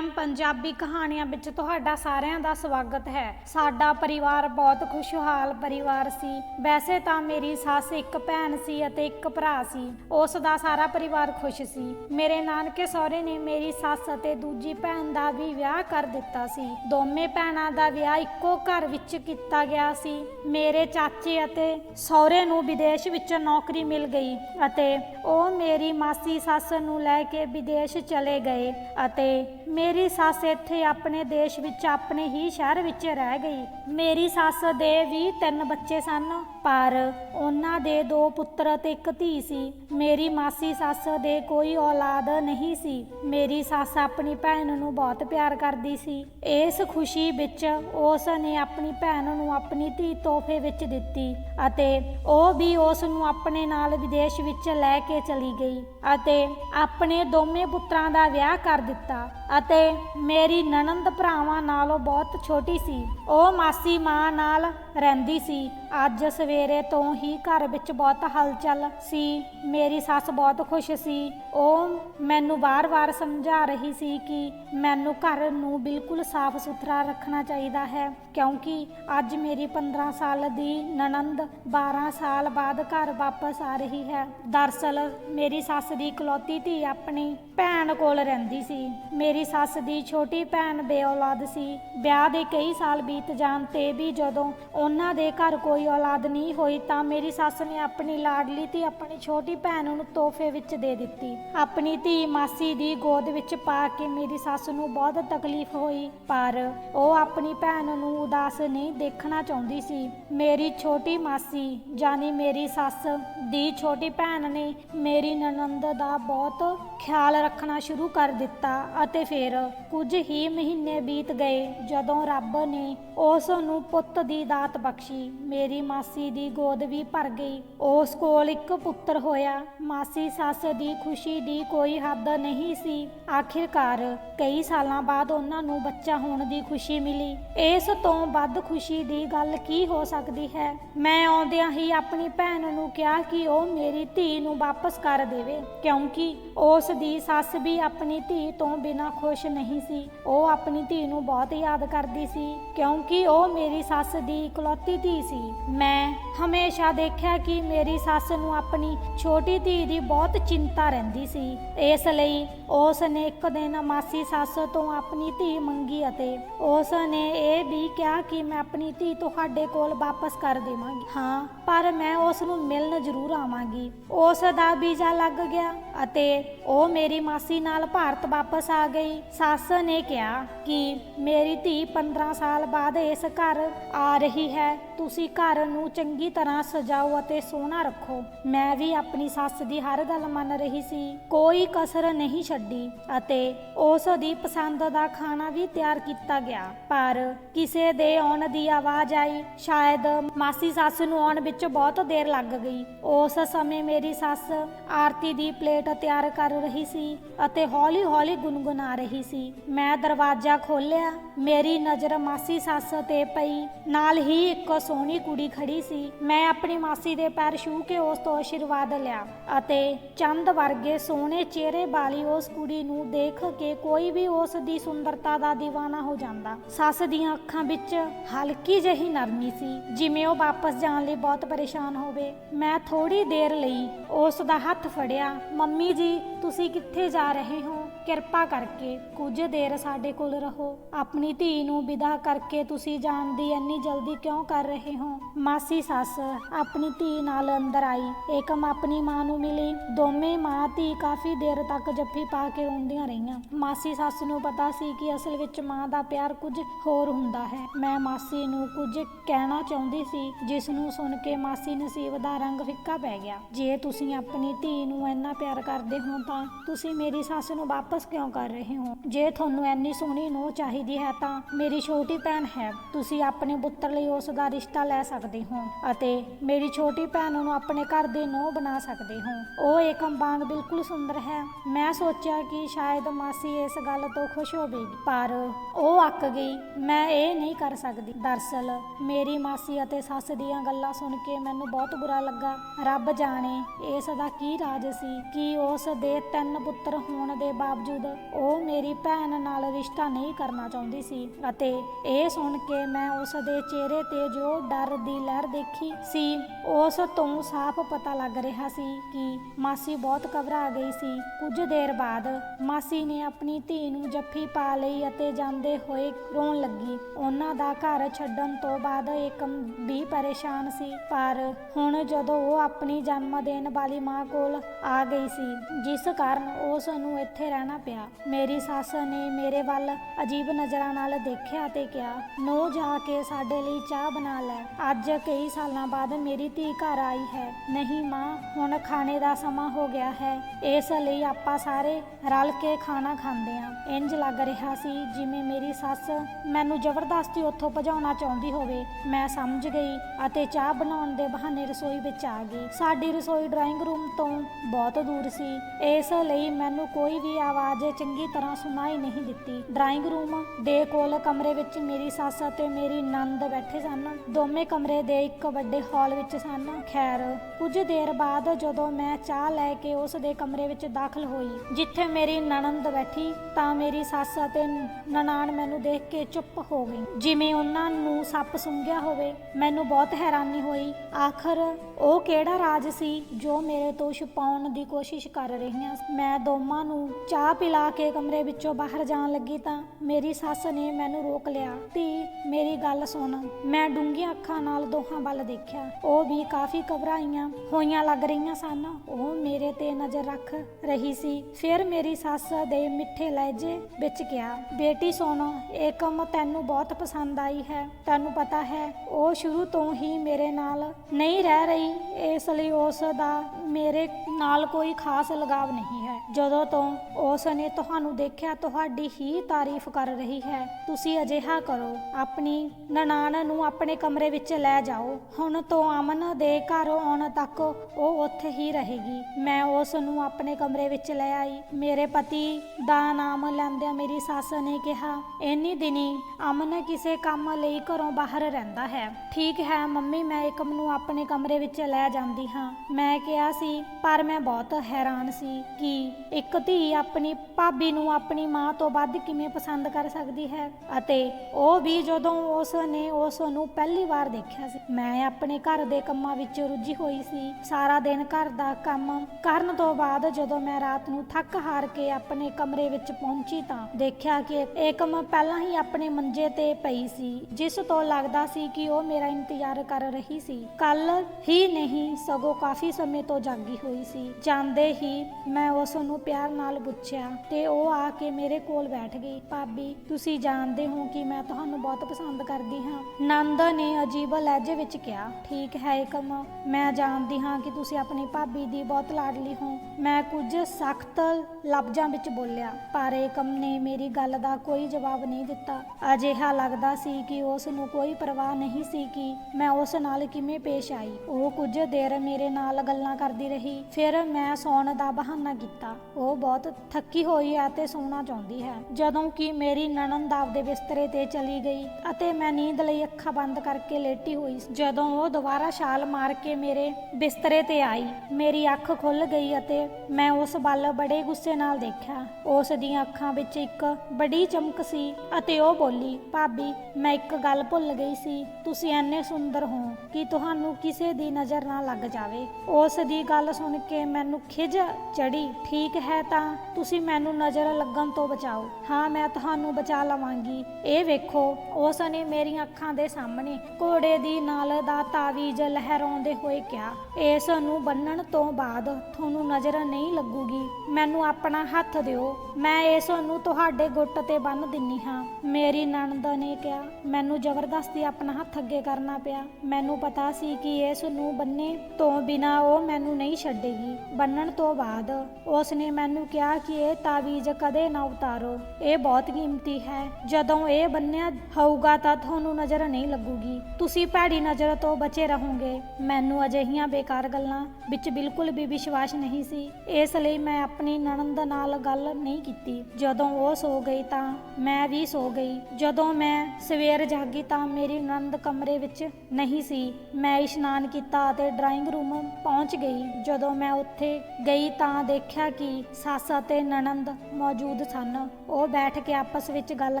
Am Punjabi ਕਹਾਣੀਆਂ ਵਿੱਚ ਤੁਹਾਡਾ ਸਾਰਿਆਂ ਦਾ ਸਵਾਗਤ ਹੈ। ਸਾਡਾ ਪਰਿਵਾਰ ਬਹੁਤ ਖੁਸ਼ਹਾਲ ਪਰਿਵਾਰ ਸੀ। ਵੈਸੇ ਤਾਂ ਮੇਰੀ ਸੱਸ ਇੱਕ ਭੈਣ ਸੀ ਅਤੇ ਇੱਕ ਭਰਾ ਸੀ। ਉਸ ਦਾ ਸਾਰਾ ਪਰਿਵਾਰ ਖੁਸ਼ ਸੀ। ਮੇਰੇ ਨਾਨਕੇ ਸਹੁਰੇ ਨੇ ਮੇਰੀ ਸੱਸ ਅਤੇ ਦੂਜੀ ਭੈਣ ਦਾ ਵੀ ਵਿਆਹ ਕਰ ਦਿੱਤਾ ਸੀ। ਦੋਵੇਂ ਭੈਣਾਂ ਦਾ ਵਿਆਹ ਇੱਕੋ ਘਰ ਵਿੱਚ ਕੀਤਾ ਗਿਆ ਸੀ। ਮੇਰੇ ਚਾਚੇ ਅਤੇ ਸਹੁਰੇ ਨੂੰ ਵਿਦੇਸ਼ ਵਿੱਚ ਨੌਕਰੀ ਮਿਲ ਗਈ ਅਤੇ ਉਹ ਮੇਰੀ ਮਾਸੀ ਸੱਸ ਨੂੰ ਲੈ ਕੇ ਵਿਦੇਸ਼ ਚਲੇ ਗਏ ਅਤੇ ਮੇਰੀ ਸੱਸ ਇੱਥੇ ਆਪਣੇ ਦੇਸ਼ ਵਿੱਚ, ਆਪਣੇ ਹੀ ਸ਼ਹਿਰ ਵਿੱਚ ਰਹਿ ਗਈ। ਮੇਰੀ ਸੱਸ ਦੇ ਵੀ ਤਿੰਨ ਬੱਚੇ ਸਨ, ਪਰ ਉਹਨਾਂ ਦੇ ਦੋ ਪੁੱਤਰ ਅਤੇ ਇੱਕ ਧੀ ਸੀ। ਮੇਰੀ ਮਾਸੀ ਸੱਸ ਦੇ ਕੋਈ ਔਲਾਦ ਨਹੀਂ ਸੀ। ਮੇਰੀ ਸੱਸ ਆਪਣੀ ਭੈਣ ਨੂੰ ਬਹੁਤ ਪਿਆਰ ਕਰਦੀ ਸੀ। ਇਸ ਖੁਸ਼ੀ ਵਿੱਚ ਉਸ ਨੇ ਆਪਣੀ ਭੈਣ ਨੂੰ ਆਪਣੀ ਧੀ ਤੋਹਫੇ ਵਿੱਚ ਦਿੱਤੀ ਅਤੇ ਉਹ ਵੀ ਉਸ ਨੂੰ ਆਪਣੇ ਨਾਲ ਵਿਦੇਸ਼ ਵਿੱਚ ਲੈ ਕੇ ਚਲੀ ਗਈ ਅਤੇ ਆਪਣੇ ਦੋਵੇਂ ਪੁੱਤਰਾਂ ਦਾ ਵਿਆਹ ਕਰ ਦਿੱਤਾ ਅਤੇ ਮੇਰੀ ਨਣੰਦ ਭਰਾਵਾਂ ਨਾਲੋਂ ਬਹੁਤ ਛੋਟੀ ਸੀ। ਉਹ ਮਾਸੀ ਮਾਂ ਨਾਲ ਰਹਿੰਦੀ ਸੀ। ਅੱਜ ਸਵੇਰੇ ਤੋਂ ਹੀ ਘਰ ਵਿੱਚ ਬਹੁਤ ਹਲਚਲ ਸੀ। ਮੇਰੀ ਸੱਸ ਬਹੁਤ ਖੁਸ਼ ਸੀ। ਉਹ ਮੈਨੂੰ ਵਾਰ-ਵਾਰ ਸਮਝਾ ਰਹੀ ਸੀ ਕਿ ਮੈਨੂੰ ਘਰ ਨੂੰ ਬਿਲਕੁਲ ਸਾਫ਼ ਸੁਥਰਾ ਰੱਖਣਾ ਚਾਹੀਦਾ ਹੈ, ਕਿਉਂਕਿ ਅੱਜ ਮੇਰੀ 15 ਸਾਲ ਦੀ ਨਣੰਦ 12 ਸਾਲ ਬਾਅਦ ਘਰ ਵਾਪਸ ਆ ਰਹੀ ਹੈ। ਦਰਸਲ ਮੇਰੀ ਸੱਸ ਦੀ ਇਕਲੌਤੀ ਧੀ ਆਪਣੀ ਭੈਣ ਕੋਲ ਰਹਿੰਦੀ ਸੀ। ਮੇਰੀ ਸੱਸ ਦੀ ਛੋਟੀ ਭੈਣ ਬੇਔਲਾਦ ਸੀ। ਵਿਆਹ ਦੇ ਕਈ ਸਾਲ ਬੀਤ ਜਾਣ ਤੇ ਵੀ ਜਦੋਂ ਉਹਨਾਂ ਦੇ ਘਰ ਕੋਈ ਔਲਾਦ ਨਹੀਂ ਹੋਈ ਤਾਂ ਮੇਰੀ ਸੱਸ ਨੇ ਆਪਣੀ ਲਾਡਲੀ ਧੀ ਆਪਣੀ ਛੋਟੀ ਭੈਣ ਨੂੰ ਤੋਹਫੇ ਵਿੱਚ ਦੇ ਦਿੱਤੀ। ਆਪਣੀ ਧੀ ਮਾਸੀ ਦੀ ਗੋਦ ਵਿੱਚ ਪਾ ਕੇ ਮੇਰੀ ਸੱਸ ਨੂੰ ਬਹੁਤ ਤਕਲੀਫ ਹੋਈ, ਪਰ ਉਹ ਆਪਣੀ ਭੈਣ ਨੂੰ ਉਦਾਸ ਨਹੀਂ ਦੇਖਣਾ ਚਾਹੁੰਦੀ ਸੀ। ਮੇਰੀ ਛੋਟੀ ਮਾਸੀ ਜਾਨੀ ਮੇਰੀ ਸੱਸ ਦੀ ਛੋਟੀ ਭੈਣ ਨੇ ਮੇਰੀ ਨਨੰਦ ਦਾ ਬਹੁਤ ਖਿਆਲ ਰੱਖਣਾ ਸ਼ੁਰੂ ਕਰ ਦਿੱਤਾ ਅਤੇ ਫਿਰ ਕੁਝ ਹੀ ਮਹੀਨੇ ਬੀਤ ਗਏ ਜਦੋਂ ਰੱਬ ਨੇ ਉਸ ਨੂੰ ਪੁੱਤ ਦੀ ਦਾਤ ਬਖਸ਼ੀ। ਮੇਰੀ ਮਾਸੀ ਦੀ ਗੋਦ ਵੀ ਭਰ ਗਈ। ਉਸ ਕੋਲ ਇੱਕ ਪੁੱਤਰ ਹੋਇਆ। ਮਾਸੀ ਸੱਸ ਦੀ ਖੁਸ਼ੀ ਦੀ ਕੋਈ ਹੱਦ ਨਹੀਂ ਸੀ। ਆਖਿਰਕਾਰ ਕਈ ਸਾਲਾਂ ਬਾਅਦ ਉਹਨਾਂ ਨੂੰ ਬੱਚਾ ਹੋਣ ਦੀ ਖੁਸ਼ੀ ਮਿਲੀ। ਇਸ ਤੋਂ ਵੱਧ ਖੁਸ਼ੀ ਦੀ ਗੱਲ ਕੀ ਹੋ ਸਕਦੀ ਹੈ? ਮੈਂ ਆਉਂਦਿਆਂ ਹੀ ਆਪਣੀ ਭੈਣ ਨੂੰ ਕਿਹਾ ਕਿ ਉਹ ਮੇਰੀ ਧੀ ਨੂੰ ਵਾਪਸ ਕਰ ਦੇਵੇ, ਕਿਉਂਕਿ ਉਸ ਦੀ ਸੱਸ ਵੀ ਆਪਣੀ ਧੀ ਤੋਂ ਬਿਨਾਂ ਖੁਸ਼ ਨਹੀਂ ਸੀ। ਉਹ ਆਪਣੀ ਧੀ ਨੂੰ ਬਹੁਤ ਯਾਦ ਕਰਦੀ ਸੀ, ਕਿਉਂਕਿ ਉਹ ਮੇਰੀ ਸੱਸ ਦੀ ਇਕਲੌਤੀ ਧੀ ਸੀ। ਮੈਂ ਹਮੇਸ਼ਾ ਦੇਖਿਆ ਕਿ ਮੇਰੀ ਸੱਸ ਨੂੰ ਆਪਣੀ ਛੋਟੀ ਧੀ ਦੀ ਬਹੁਤ ਚਿੰਤਾ ਰਹਿੰਦੀ ਸੀ। ਇਸ ਲਈ ਉਸ ਨੇ ਇੱਕ ਦਿਨ ਮਾਸੀ ਸੱਸ ਤੋਂ ਆਪਣੀ ਧੀ ਮੰਗੀ ਅਤੇ ਉਸ ਨੇ ਇਹ ਵੀ ਕਿਹਾ ਕਿ ਮੈਂ ਆਪਣੀ ਧੀ ਤੁਹਾਡੇ ਕੋਲ ਵਾਪਸ ਕਰ ਦੇਵਾਂਗੀ। ਹਾਂ, ਪਰ ਮੈਂ ਉਸ ਨੂੰ ਮਿਲਣ ਜ਼ਰੂਰ ਆਵਾਂਗੀ। ਉਸ ਦਾ ਵੀਜ਼ਾ ਲੱਗ ਗਿਆ ਅਤੇ ਉਹ ਮੇਰੀ ਮਾਸੀ ਨਾਲ ਭਾਰਤ ਵਾਪਸ ਆ ਗਈ। ਸੱਸ ਨੇ ਕਿਹਾ ਕਿ ਮੇਰੀ ਧੀ 15 ਸਾਲ ਬਾਅਦ ਇਸ ਘਰ ਆ ਰਹੀ ਹੈ, ਤੁਸੀਂ ਘਰ ਨੂੰ ਚੰਗੀ ਤਰ੍ਹਾਂ ਸਜਾਓ ਅਤੇ ਸੋਹਣਾ ਰੱਖੋ। ਮੈਂ ਵੀ ਆਪਣੀ ਸੱਸ ਦੀ ਹਰ ਗੱਲ ਮੰਨ ਰਹੀ ਸੀ। ਕੋਈ ਕਸਰ ਨਹੀਂ ਛੱਡੀ ਅਤੇ ਉਸ ਦੀ ਪਸੰਦ ਦਾ ਖਾਣਾ ਵੀ ਤਿਆਰ ਕੀਤਾ ਗਿਆ। ਪਰ ਕਿਸੇ ਦੇ ਆਉਣ ਦੀ ਆਵਾਜ਼ ਆਈ। ਸ਼ਾਇਦ ਮਾਸੀ ਸੱਸ ਨੂੰ ਆਉਣ ਵਿੱਚ ਬਹੁਤ ਦੇਰ ਲੱਗ ਗਈ। ਉਸ ਸਮੇਂ ਮੇਰੀ ਸੱਸ ਆਰਤੀ ਦੀ ਪਲੇਟ ਤਿਆਰ ਕਰ ਰਹੀ ਸੀ ਅਤੇ ਹੌਲੀ-ਹੌਲੀ ਗੁੰਗੁਣਾ ਰਹੀ ਸੀ। ਮੈਂ ਦਰਵਾਜ਼ਾ ਖੋਲ੍ਹਿਆ। ਮੇਰੀ ਨਜ਼ਰ ਮਾਸੀ ਸੱਸ ਤੇ ਪਈ। ਨਾਲ ਹੀ ਇੱਕ ਸੋਹਣੀ ਕੁੜੀ ਖੜੀ ਸੀ। ਮੈਂ ਆਪਣੀ ਮਾਸੀ ਦੇ ਪੈਰ ਛੂ ਕੇ ਉਸ ਤੋਂ ਆਸ਼ੀਰਵਾਦ ਲਿਆ ਅਤੇ ਚੰਦ ਵਰਗੇ ਸੋਹਣੇ ਚਿਹਰੇ ਵਾਲੀ ਉਸ ਕੁੜੀ ਨੂੰ ਦੇਖ ਕੇ ਕੋਈ ਵੀ ਉਸ ਦੀ ਸੁੰਦਰਤਾ ਦਾ دیਵਾਨਾ ਹੋ ਜਾਂਦਾ। ਸੱਸ ਦੀਆਂ ਅੱਖਾਂ ਵਿੱਚ ਹਲਕੀ ਜਿਹੀ ਨਰਮੀ ਸੀ, ਜਿਵੇਂ ਉਹ ਵਾਪਸ ਜਾਣ ਲਈ ਬਹੁਤ ਪਰੇਸ਼ਾਨ ਹੋਵੇ। ਮੈਂ ਥੋੜੀ ਦੇਰ ਲਈ ਉਸ ਦਾ ਹੱਥ ਫੜਿਆ, ਮੰਮੀ ਜੀ, ਤੁਸੀਂ ਕਿੱਥੇ ਜਾ ਰਹੇ ਹੋ? ਕਿਰਪਾ ਕਰਕੇ ਕੁਝ ਦੇਰ ਸਾਡੇ ਕੋਲ ਰਹੋ। ਆਪਣੀ ਧੀ ਨੂੰ ਵਿਦਾ ਕਰਕੇ ਤੁਸੀਂ ਜਾਣ ਦੀ ਇੰਨੀ ਜਲਦੀ ਕਿਉਂ ਕਰ ਰਹੇ ਹੋ? ਮਾਸੀ ਸੱਸ, ਆਪਣੀ ਧੀ ਨਾਲ ਅੰਦਰ ਆਈ। ਏਕਮ ਆਪਣੀ ਮਾਂ ਨੂੰ ਮਿਲੀ। ਦੋਵੇਂ ਮਾਂ ਧੀ ਕਾਫੀ ਦੇਰ ਤੱਕ ਜੱਫੀ ਪਾ ਕੇ ਰੋਂਦੀਆਂ ਰਹੀਆਂ। ਮਾਸੀ ਸੱਸ ਨੂੰ ਪਤਾ ਸੀ ਕਿ ਅਸਲ ਵਿੱਚ ਮਾਂ ਦਾ ਪਿਆਰ ਕੁਝ ਹੋਰ ਹੁੰਦਾ ਹੈ। ਮੈਂ ਮਾਸੀ ਨੂੰ ਕੁਝ ਕਹਿਣਾ ਚਾਹੁੰਦੀ ਸੀ, ਜਿਸ ਨੂੰ ਸੁਣ ਕੇ ਮਾਸੀ ਨਸੀਬ ਦਾ ਰੰਗ ਫਿੱਕਾ ਪੈ ਗਿਆ। ਜੇ ਤੁਸੀਂ ਆਪਣੀ ਧੀ ਨੂੰ ਇੰਨਾ ਪਿਆਰ ਕਰਦੇ ਹੋ ਤਾਂ ਤੁਸੀਂ ਮੇਰੀ ਸੱਸ ਨੂੰ ਵਾਪਸ ਕਿਉਂ ਕਰ ਰਹੇ ਹੋ? ਜੇ ਤੁਹਾਨੂੰ ਐਨੀ ਸੋਹਣੀ ਨੂੰਹ ਚਾਹੀਦੀ ਹੈ ਤਾਂ ਮੇਰੀ ਛੋਟੀ ਭੈਣ ਹੈ। ਤੁਸੀਂ ਆਪਣੇ ਪੁੱਤਰ ਲਈ ਉਸ ਦਾ ਰਿਸ਼ਤਾ ਲੈ ਸਕਦੇ ਹੋ ਅਤੇ ਮੇਰੀ ਛੋਟੀ ਭੈਣ ਨੂੰ ਆਪਣੇ ਘਰ ਦੀ ਨੂੰਹ ਬਣਾ ਸਕਦੇ ਹੋ। ਉਹ ਏਕਮ ਵਾਂਗ ਬਿਲਕੁਲ ਸੁੰਦਰ ਹੈ। ਮੈਂ ਸੋਚਿਆ ਕਿ ਸ਼ਾਇਦ ਮਾਸੀ ਇਸ ਗੱਲ ਤੋਂ ਖੁਸ਼ ਹੋਵੇਗੀ, ਪਰ ਉਹ ਅੱਕ ਗਈ। ਮੈਂ ਇਹ ਨਹੀਂ ਕਰ ਸਕਦੀ। ਦਰਸਲ ਮੇਰੀ ਮਾਸੀ ਅਤੇ ਸੱਸ ਦੀਆਂ ਗੱਲਾਂ ਸੁਣ ਕੇ ਮੈਨੂੰ ਬਹੁਤ ਬੁਰਾ ਲੱਗਾ। ਰੱਬ ਜਾਣੇ, ਇਸ ਦਾ ਕੀ ਰਾਜ ਸੀ ਕਿ ਉਸ ਦੇ ਤਿੰਨ ਪੁੱਤਰ ਹੋਣ ਦੇ ਬਾਵਜੂਦ ਬਾਵਜੂਦ ਉਹ ਮੇਰੀ ਭੈਣ ਨਾਲ ਰਿਸ਼ਤਾ ਨਹੀਂ ਕਰਨਾ ਚਾਹੁੰਦੀ ਸੀ ਅਤੇ ਇਹ ਸੁਣ ਕੇ ਮੈਂ ਉਸ ਦੇ ਚਿਹਰੇ ਤੇ ਜੋ ਡਰ ਦੀ ਲਹਿਰ ਦੇਖੀ ਸੀ, ਉਸ ਤੋਂ ਸਾਫ਼ ਪਤਾ ਲੱਗ ਰਿਹਾ ਸੀ ਕਿ ਮਾਸੀ ਬਹੁਤ ਘਬਰਾ ਗਈ ਸੀ। ਕੁਝ ਦੇਰ ਬਾਅਦ ਮਾਸੀ ਨੇ ਆਪਣੀ ਧੀ ਨੂੰ ਜੱਫੀ ਪਾ ਲਈ ਅਤੇ ਜਾਂਦੇ ਹੋਏ ਰੋਣ ਲੱਗੀ। ਉਹਨਾਂ ਦਾ ਘਰ ਛੱਡਣ ਤੋਂ ਬਾਅਦ ਏਕਮ ਵੀ ਪਰੇਸ਼ਾਨ ਸੀ, ਪਰ ਹੁਣ ਜਦੋਂ ਉਹ ਆਪਣੀ ਜਨਮ ਦੇਣ ਵਾਲੀ ਮਾਂ ਕੋਲ ਆ ਗਈ ਸੀ, ਜਿਸ ਕਾਰਨ ਉਸ ਨੂੰ ਇੱਥੇ ਰਹਿਣਾ ਪਿਆ। ਮੇਰੀ ਸੱਸ ਨੇ ਮੇਰੇ ਵੱਲ ਅਜੀਬ ਨਜ਼ਰਾਂ ਨਾਲ ਦੇਖਿਆ ਤੇ ਕਿਹਾ, ਨੋ, ਜਾ ਕੇ ਸਾਡੇ ਲਈ ਚਾਹ ਬਣਾ ਲੈ। ਅੱਜ ਕਈ ਸਾਲਾਂ ਬਾਅਦ ਮੇਰੀ ਧੀ ਘਰ ਆਈ ਹੈ। ਨਹੀਂ ਮਾਂ, ਹੁਣ ਖਾਣੇ ਦਾ ਸਮਾਂ ਹੋ ਗਿਆ ਹੈ। ਇਸ ਲਈ ਆਪਾਂ ਸਾਰੇ ਰਲ ਕੇ ਖਾਣਾ ਖਾਂਦੇ ਆਂ। ਇੰਜ ਲੱਗ ਰਿਹਾ ਸੀ ਜਿਵੇਂ ਮੇਰੀ ਸੱਸ ਮੈਨੂੰ ਜ਼ਬਰਦਸਤੀ ਉੱਥੋਂ ਭਜਾਉਣਾ ਚਾਹੁੰਦੀ ਹੋਵੇ। ਮੈਂ ਸਮਝ ਗਈ ਅਤੇ ਚਾਹ ਬਣਾਉਣ ਦੇ ਬਹਾਨੇ ਰਸੋਈ ਵਿੱਚ ਆ ਗਈ। ਸਾਡੀ ਰਸੋਈ ਡਰਾਇੰਗ ਰੂਮ ਤੋਂ ਬਹੁਤ ਦੂਰ ਸੀ। ਇਸ ਲਈ ਮੈਨੂੰ ਕੋਈ ਵੀ ਆਵਾਜ਼ ਚੰਗੀ ਤਰ੍ਹਾਂ ਸੁਣਾਈ ਨਹੀਂ ਦਿੱਤੀ। ਡਰਾਇੰਗ ਰੂਮ ਦੇ ਕੋਲ ਕਮਰੇ ਵਿੱਚ ਮੇਰੀ ਸੱਸ ਅਤੇ ਮੇਰੀ ਨੰਦ ਬੈਠੇ ਸਨ। ਦੋਵੇਂ ਕਮਰੇ ਦੇ ਇੱਕ ਵੱਡੇ ਹਾਲ ਵਿੱਚ ਸਨ। ਖੈਰ, ਕੁਝ ਦੇਰ ਬਾਅਦ ਜਦੋਂ ਮੈਂ ਚਾਹ ਲੈ ਕੇ ਉਸ ਦੇ ਕਮਰੇ ਵਿੱਚ ਦਾਖਲ ਹੋਈ, ਜਿੱਥੇ ਮੇਰੀ ਨਣੰਦ ਬੈਠੀ, ਤਾਂ ਮੇਰੀ ਸੱਸ ਅਤੇ ਨਨਾਣ ਮੈਨੂੰ ਦੇਖ ਕੇ ਚੁੱਪ ਹੋ ਗਈ। ਜਿਵੇਂ ਉਹਨਾਂ ਨੂੰ ਸੱਪ ਸੁੰਘਿਆ ਹੋਵੇ, ਮੈਨੂੰ ਬਹੁਤ ਹੈਰਾਨੀ ਹੋਈ। ਆਖਰ ਉਹ ਕਿਹੜਾ ਰਾਜ ਸੀ ਜੋ ਮੇਰੇ ਤੋਂ ਛੁਪਾਉਣ ਦੀ ਕੋਸ਼ਿਸ਼ ਕਰ ਰਹੀਆਂ? ਮੈਂ ਦੋਵਾਂ ਨੂੰ ਚਾਹ ਪਿਲਾ ਕੇ ਕਮਰੇ ਵਿੱਚੋਂ ਬਾਹਰ ਜਾਣ ਲੱਗੀ ਤਾਂ ਮੇਰੀ ਸੱਸ ਨੇ ਮੈਨੂੰ ਰੋਕ ਲਿਆ। ਧੀ, ਮੇਰੀ ਗੱਲ ਸੁਣ। ਮੈਂ ਡੂੰਘੀਆਂ ਅੱਖਾਂ ਨਾਲ ਦੋਹਾਂ ਵੱਲ ਦੇਖਿਆ। ਉਹ ਵੀ ਕਾਫੀ ਘਬਰਾਈਆਂ ਹੋਈਆਂ ਲੱਗ ਰਹੀਆਂ ਸਨ। ਉਹ ਮੇਰੇ ਤੇ ਨਜ਼ਰ ਰੱਖ ਰਹੀ ਸੀ। ਫਿਰ ਮੇਰੀ ਸੱਸ ਦੇ ਮਿੱਠੇ ਲਹਿਜੇ ਵਿੱਚ ਕਿਹਾ, ਬੇਟੀ ਸੁਣ, ਇਹ ਕੰਮ ਤੈਨੂੰ ਬਹੁਤ ਪਸੰਦ ਆਈ ਹੈ। ਤੈਨੂੰ ਪਤਾ ਹੈ, ਉਹ ਸ਼ੁਰੂ ਤੋਂ ਹੀ ਮੇਰੇ ਨਾਲ ਨਹੀਂ ਰਹਿ ਰਹੀ। ਇਸ ਲਈ ਉਸ ਦਾ ਮੇਰੇ ਨਾਲ ਕੋਈ ਖਾਸ ਲਗਾਵ ਨਹੀਂ ਹੈ। ਜਦੋਂ ਤੋਂ ਉਸ ਨੇ ਤੁਹਾਨੂੰ ਦੇਖਿਆ, ਤੁਹਾਡੀ ਹੀ ਤਾਰੀਫ ਕਰ ਰਹੀ ਹੈ। ਤੁਸੀਂ ਅਜਿਹਾ ਕਰੋ, ਆਪਣੀ ਨਨਾਣ ਨੂੰ ਆਪਣੇ ਕਮਰੇ ਵਿੱਚ ਲੈ ਜਾਓ। ਹੁਣ ਤੋਂ ਅਮਨ ਦੇ ਘਰ ਆਉਣ ਤੱਕ ਉਹ ਉੱਥੇ ਹੀ ਰਹੇਗੀ। ਮੈਂ ਉਸ ਨੂੰ ਆਪਣੇ ਕਮਰੇ ਵਿੱਚ ਲੈ ਆਈ। ਮੇਰੇ ਪਤੀ ਦਾ ਨਾਮ ਲੈਂਦਿਆਂ ਮੇਰੀ ਸੱਸ ਨੇ ਕਿਹਾ, ਇੰਨੀ ਦਿਨੀ ਅਮਨ ਕਿਸੇ ਕੰਮ ਲਈ ਘਰੋਂ ਬਾਹਰ ਰਹਿੰਦਾ ਹੈ। ਠੀਕ ਹੈ, ਮੰਮੀ, ਮੈਂ ਏਕਮ ਨੂੰ ਆਪਣੇ ਕਮਰੇ ਵਿੱਚ ਲੈ ਜਾਂਦੀ ਹਾਂ। ਮੈਂ ਕਿਹਾ ਸੀ, ਪਰ ਮੈਂ ਬਹੁਤ ਹੈਰਾਨ ਸੀ ਕਿ ਇੱਕ ਧੀ ਆਪਣੀ ਭਾਬੀ ਨੂੰ ਆਪਣੀ ਮਾਂ ਤੋਂ ਵੱਧ ਕਿਵੇਂ ਪਸੰਦ ਕਰ ਸਕਦੀ ਹੈ? ਅਤੇ ਉਹ ਵੀ ਜਦੋਂ ਉਸ ਨੇ ਉਸ ਨੂੰ ਪਹਿਲੀ ਵਾਰ ਦੇਖਿਆ ਸੀ, ਮੈਂ ਆਪਣੇ ਘਰ ਦੇ ਕੰਮਾਂ ਵਿੱਚ ਰੁੱਝੀ ਹੋਈ ਸੀ। ਸਾਰਾ ਦਿਨ ਘਰ ਦਾ ਕੰਮ ਕਰਨ ਤੋਂ ਬਾਅਦ ਜਦੋਂ ਮੈਂ ਰਾਤ ਨੂੰ ਥੱਕ ਹਾਰ ਕੇ ਆਪਣੇ ਕਮਰੇ ਵਿੱਚ ਪਹੁੰਚੀ ਤਾਂ ਦੇਖਿਆ ਕਿ ਏਕਮ ਪਹਿਲਾਂ ਹੀ ਆਪਣੇ ਮੰਜੇ ਤੇ ਪਈ ਸੀ, ਜਿਸ ਤੋਂ ਲੱਗਦਾ ਸੀ ਕਿ ਉਹ ਮੇਰਾ ਇੰਤਜ਼ਾਰ ਕਰ ਰਹੀ ਸੀ। ਕੱਲ ਹੀ ਨਹੀਂ, ਸਗੋਂ ਕਾਫੀ ਸਮੇਂ ਤੋਂ ਜਾਗੀ ਹੋਈ ਸੀ। ਜਾਂਦੇ ਹੀ ਮੈਂ ਉਸ ਨੂੰ ਪਿਆਰ ਨਾਲ ਪੁੱਛਿਆ ਤੇ ਉਹ ਆ ਕੇ ਮੇਰੇ ਕੋਲ ਬੈਠ ਗਈ, ਭਾਬੀ, ਤੁਸੀਂ ਜਾਣਦੇ ਹੋ ਕਿ ਮੈਂ ਤੁਹਾਨੂੰ ਬਹੁਤ ਪਸੰਦ ਕਰਦੀ ਹਾਂ। ਨੰਦ ਨੇ ਅਜੀਬ ਲਹਿਜੇ ਵਿੱਚ ਕਿਹਾ, ਠੀਕ ਹੈ ਏਕਮ ਮੈਂ ਜਾਣਦੀ ਹਾਂ ਕਿ ਤੁਸੀਂ ਆਪਣੀ ਭਾਬੀ ਦੀ ਬਹੁਤ ਲਾਡਲੀ ਹੋ। ਮੈਂ ਕੁਝ ਸਖਤ ਲਫ਼ਜ਼ਾਂ ਵਿੱਚ ਬੋਲਿਆ, ਪਰ ਏਕਮ ਨੇ ਮੇਰੀ ਗੱਲ ਦਾ ਕੋਈ ਜਵਾਬ ਨਹੀਂ ਦਿੱਤਾ। ਅਜਿਹਾ ਲੱਗਦਾ ਸੀ ਕਿ ਉਸ ਨੂੰ ਕੋਈ ਪਰਵਾਹ ਨਹੀਂ ਸੀ ਕਿ ਮੈਂ ਉਸ ਨਾਲ ਕਿਵੇਂ ਪੇਸ਼ ਆਈ। ਉਹ ਕੁਝ ਦੇਰ ਮੇਰੇ ਨਾਲ ਗੱਲਾਂ ਕਰਦੀ ਰਹੀ, ਫਿਰ ਮੈਂ ਸੌਣ ਦਾ ਬਹਾਨਾ ਕੀਤਾ। ਉਹ ਬਹੁਤ ਥੱਕੀ ਹੋਈ ਹੈ ਤੇ ਸੌਣਾ ਚਾਹੁੰਦੀ ਹੈ। ਜਦੋਂ ਕਿ ਮੇਰੀ ਨਣਨ ਆਪਦੇ ਬਿਸਤਰੇ ਤੇ ਚਲੀ ਗਈ ਅਤੇ ਮੈਂ ਨੀਂਦ ਲਈ ਅੱਖਾਂ ਬੰਦ ਕਰਕੇ ਲੇਟੀ ਹੋਈ ਜਦੋਂ ਉਹ ਦੁਬਾਰਾ ਛਾਲ ਮਾਰ ਕੇ ਮੇਰੇ ਬਿਸਤਰੇ ਤੇ ਆਈ, ਮੇਰੀ ਅੱਖ ਖੁੱਲ ਗਈ ਅਤੇ ਮੈਂ ਉਸ ਵੱਲ ਬੜੇ ਗੁੱਸੇ ਨਾਲ ਦੇਖਿਆ। ਉਸ ਦੀਆਂ ਅੱਖਾਂ ਵਿੱਚ ਇੱਕ ਬੜੀ ਚਮਕ ਸੀ ਅਤੇ ਉਹ ਬੋਲੀ, ਭਾਬੀ, ਮੈਂ ਇੱਕ ਗੱਲ ਭੁੱਲ ਗਈ ਸੀ। ਤੁਸੀਂ ਐਨੇ ਸੁੰਦਰ ਹੋ ਕਿ ਤੁਹਾਨੂੰ ਕਿਸੇ ਦੀ ਨਜ਼ਰ ਨਾ ਲੱਗ ਜਾਵੇ। ਉਸ ਦੀ ਗੱਲ ਸੁਣ ਕੇ ਮੈਨੂੰ ਖਿਜ ਚੜੀ ਠੀਕ ਹੈ ਤਾਂ ਤੁਸੀਂ ਮੈਨੂੰ ਨਜ਼ਰ ਲੱਗਣ ਤੋਂ ਬਚਾਓ। ਹਾਂ, ਮੈਂ ਤੁਹਾਨੂੰ ਬਚਾ ਲਵਾਂਗੀ। ਇਹ ਵੇਖੋ ਉਸ ਨੇ ਮੇਰੀਆਂ ਅੱਖਾਂ ਦੇ ਸਾਹਮਣੇ ਘੋੜੇ ਦੀ ਨਾਲ ਦਾ ਤਾਵੀਜ਼ ਲਹਿਰਾਉਂਦੇ ਹੋਏ ਕਿਹਾ, ਇਸ ਨੂੰ ਬੰਨਣ ਤੋਂ ਬਾਅਦ ਤੁਹਾਨੂੰ ਨਜ਼ਰ ਨਹੀਂ ਲੱਗੂਗੀ। ਮੈਨੂੰ ਆਪਣਾ ਹੱਥ ਦਿਓ। ਮੈਂ ਇਸ ਨੂੰ ਤੁਹਾਡੇ ਗੁੱਟ ਤੇ ਬੰਨ ਦਿੰਨੀ ਹਾਂ। ਮੇਰੀ ਨਣਦ ਨੇ ਕਿਹਾ, ਮੈਨੂੰ ਜ਼ਬਰਦਸਤੀ ਆਪਣਾ ਹੱਥ ਅੱਗੇ ਕਰਨਾ ਪਿਆ। ਮੈਨੂੰ ਪਤਾ ਸੀ ਕਿ ਇਸ ਨੂੰ ਬੰਨੇ ਤੋਂ ਬਿਨਾ ਉਹ ਮੈਨੂੰ ਨਹੀਂ ਛੱਡੇਗੀ। ਬੰਨਣ ਤੋਂ ਬਾਅਦ ਉਸ ਨੇ ਮੈਨੂੰ ਕਿਹਾ ਕਿ ਇਹ ਤਾਵੀਜ਼ ਕਦੇ ਨਾ ਉਤਾਰੋ। ਇਹ ਬਹੁਤ ਕੀਮਤੀ ਹੈ। ਜਦੋਂ ਇਹ ਬੰਨਿਆ ਹੋਊਗਾ ਤਾਂ ਤੁਹਾਨੂੰ ਨਜ਼ਰ ਨਹੀਂ ਲੱਗੂਗੀ। ਤੁਸੀਂ ਭੈੜੀ ਨਜ਼ਰ ਤੋਂ ਬਚੇ ਰਹੋਗੇ। ਮੈਨੂੰ ਅਜਿਹੀਆਂ ਬੇਕਾਰ ਗੱਲਾਂ ਵਿੱਚ ਬਿਲਕੁਲ ਵੀ ਵਿਸ਼ਵਾਸ ਨਹੀਂ ਸੀ। ਇਸ ਲਈ ਮੈਂ ਆਪਣੀ ਨਣਦ ਨਾਲ ਗੱਲ ਨਹੀਂ ਕੀਤੀ। ਜਦੋਂ ਉਹ ਸੋ ਗਈ ਤਾਂ ਮੈਂ ਵੀ ਸੋ ਗਈ। ਜਦੋਂ ਮੈਂ ਸਵੇਰ ਜਾਗੀ ਤਾਂ ਮੇਰੀ ਨਣਦ ਕਮਰੇ ਵਿੱਚ ਨਹੀਂ ਸੀ। ਮੈਂ ਇਸ਼ਨਾਨ ਕੀਤਾ ਅਤੇ ਡਰਾਇੰਗ ਰੂਮ ਪਹੁੰਚ ਗਈ। ਜਦੋਂ ਮੈਂ ਉੱਥੇ ਗਈ ਤਾਂ ਦੇਖਿਆ ਕਿ ਸੱਸ ਅਤੇ ਨਣਦ ਮੌਜੂਦ ਸਨ। ਉਹ ਬੈਠ ਕੇ ਆਪਸ ਵਿੱਚ ਗੱਲ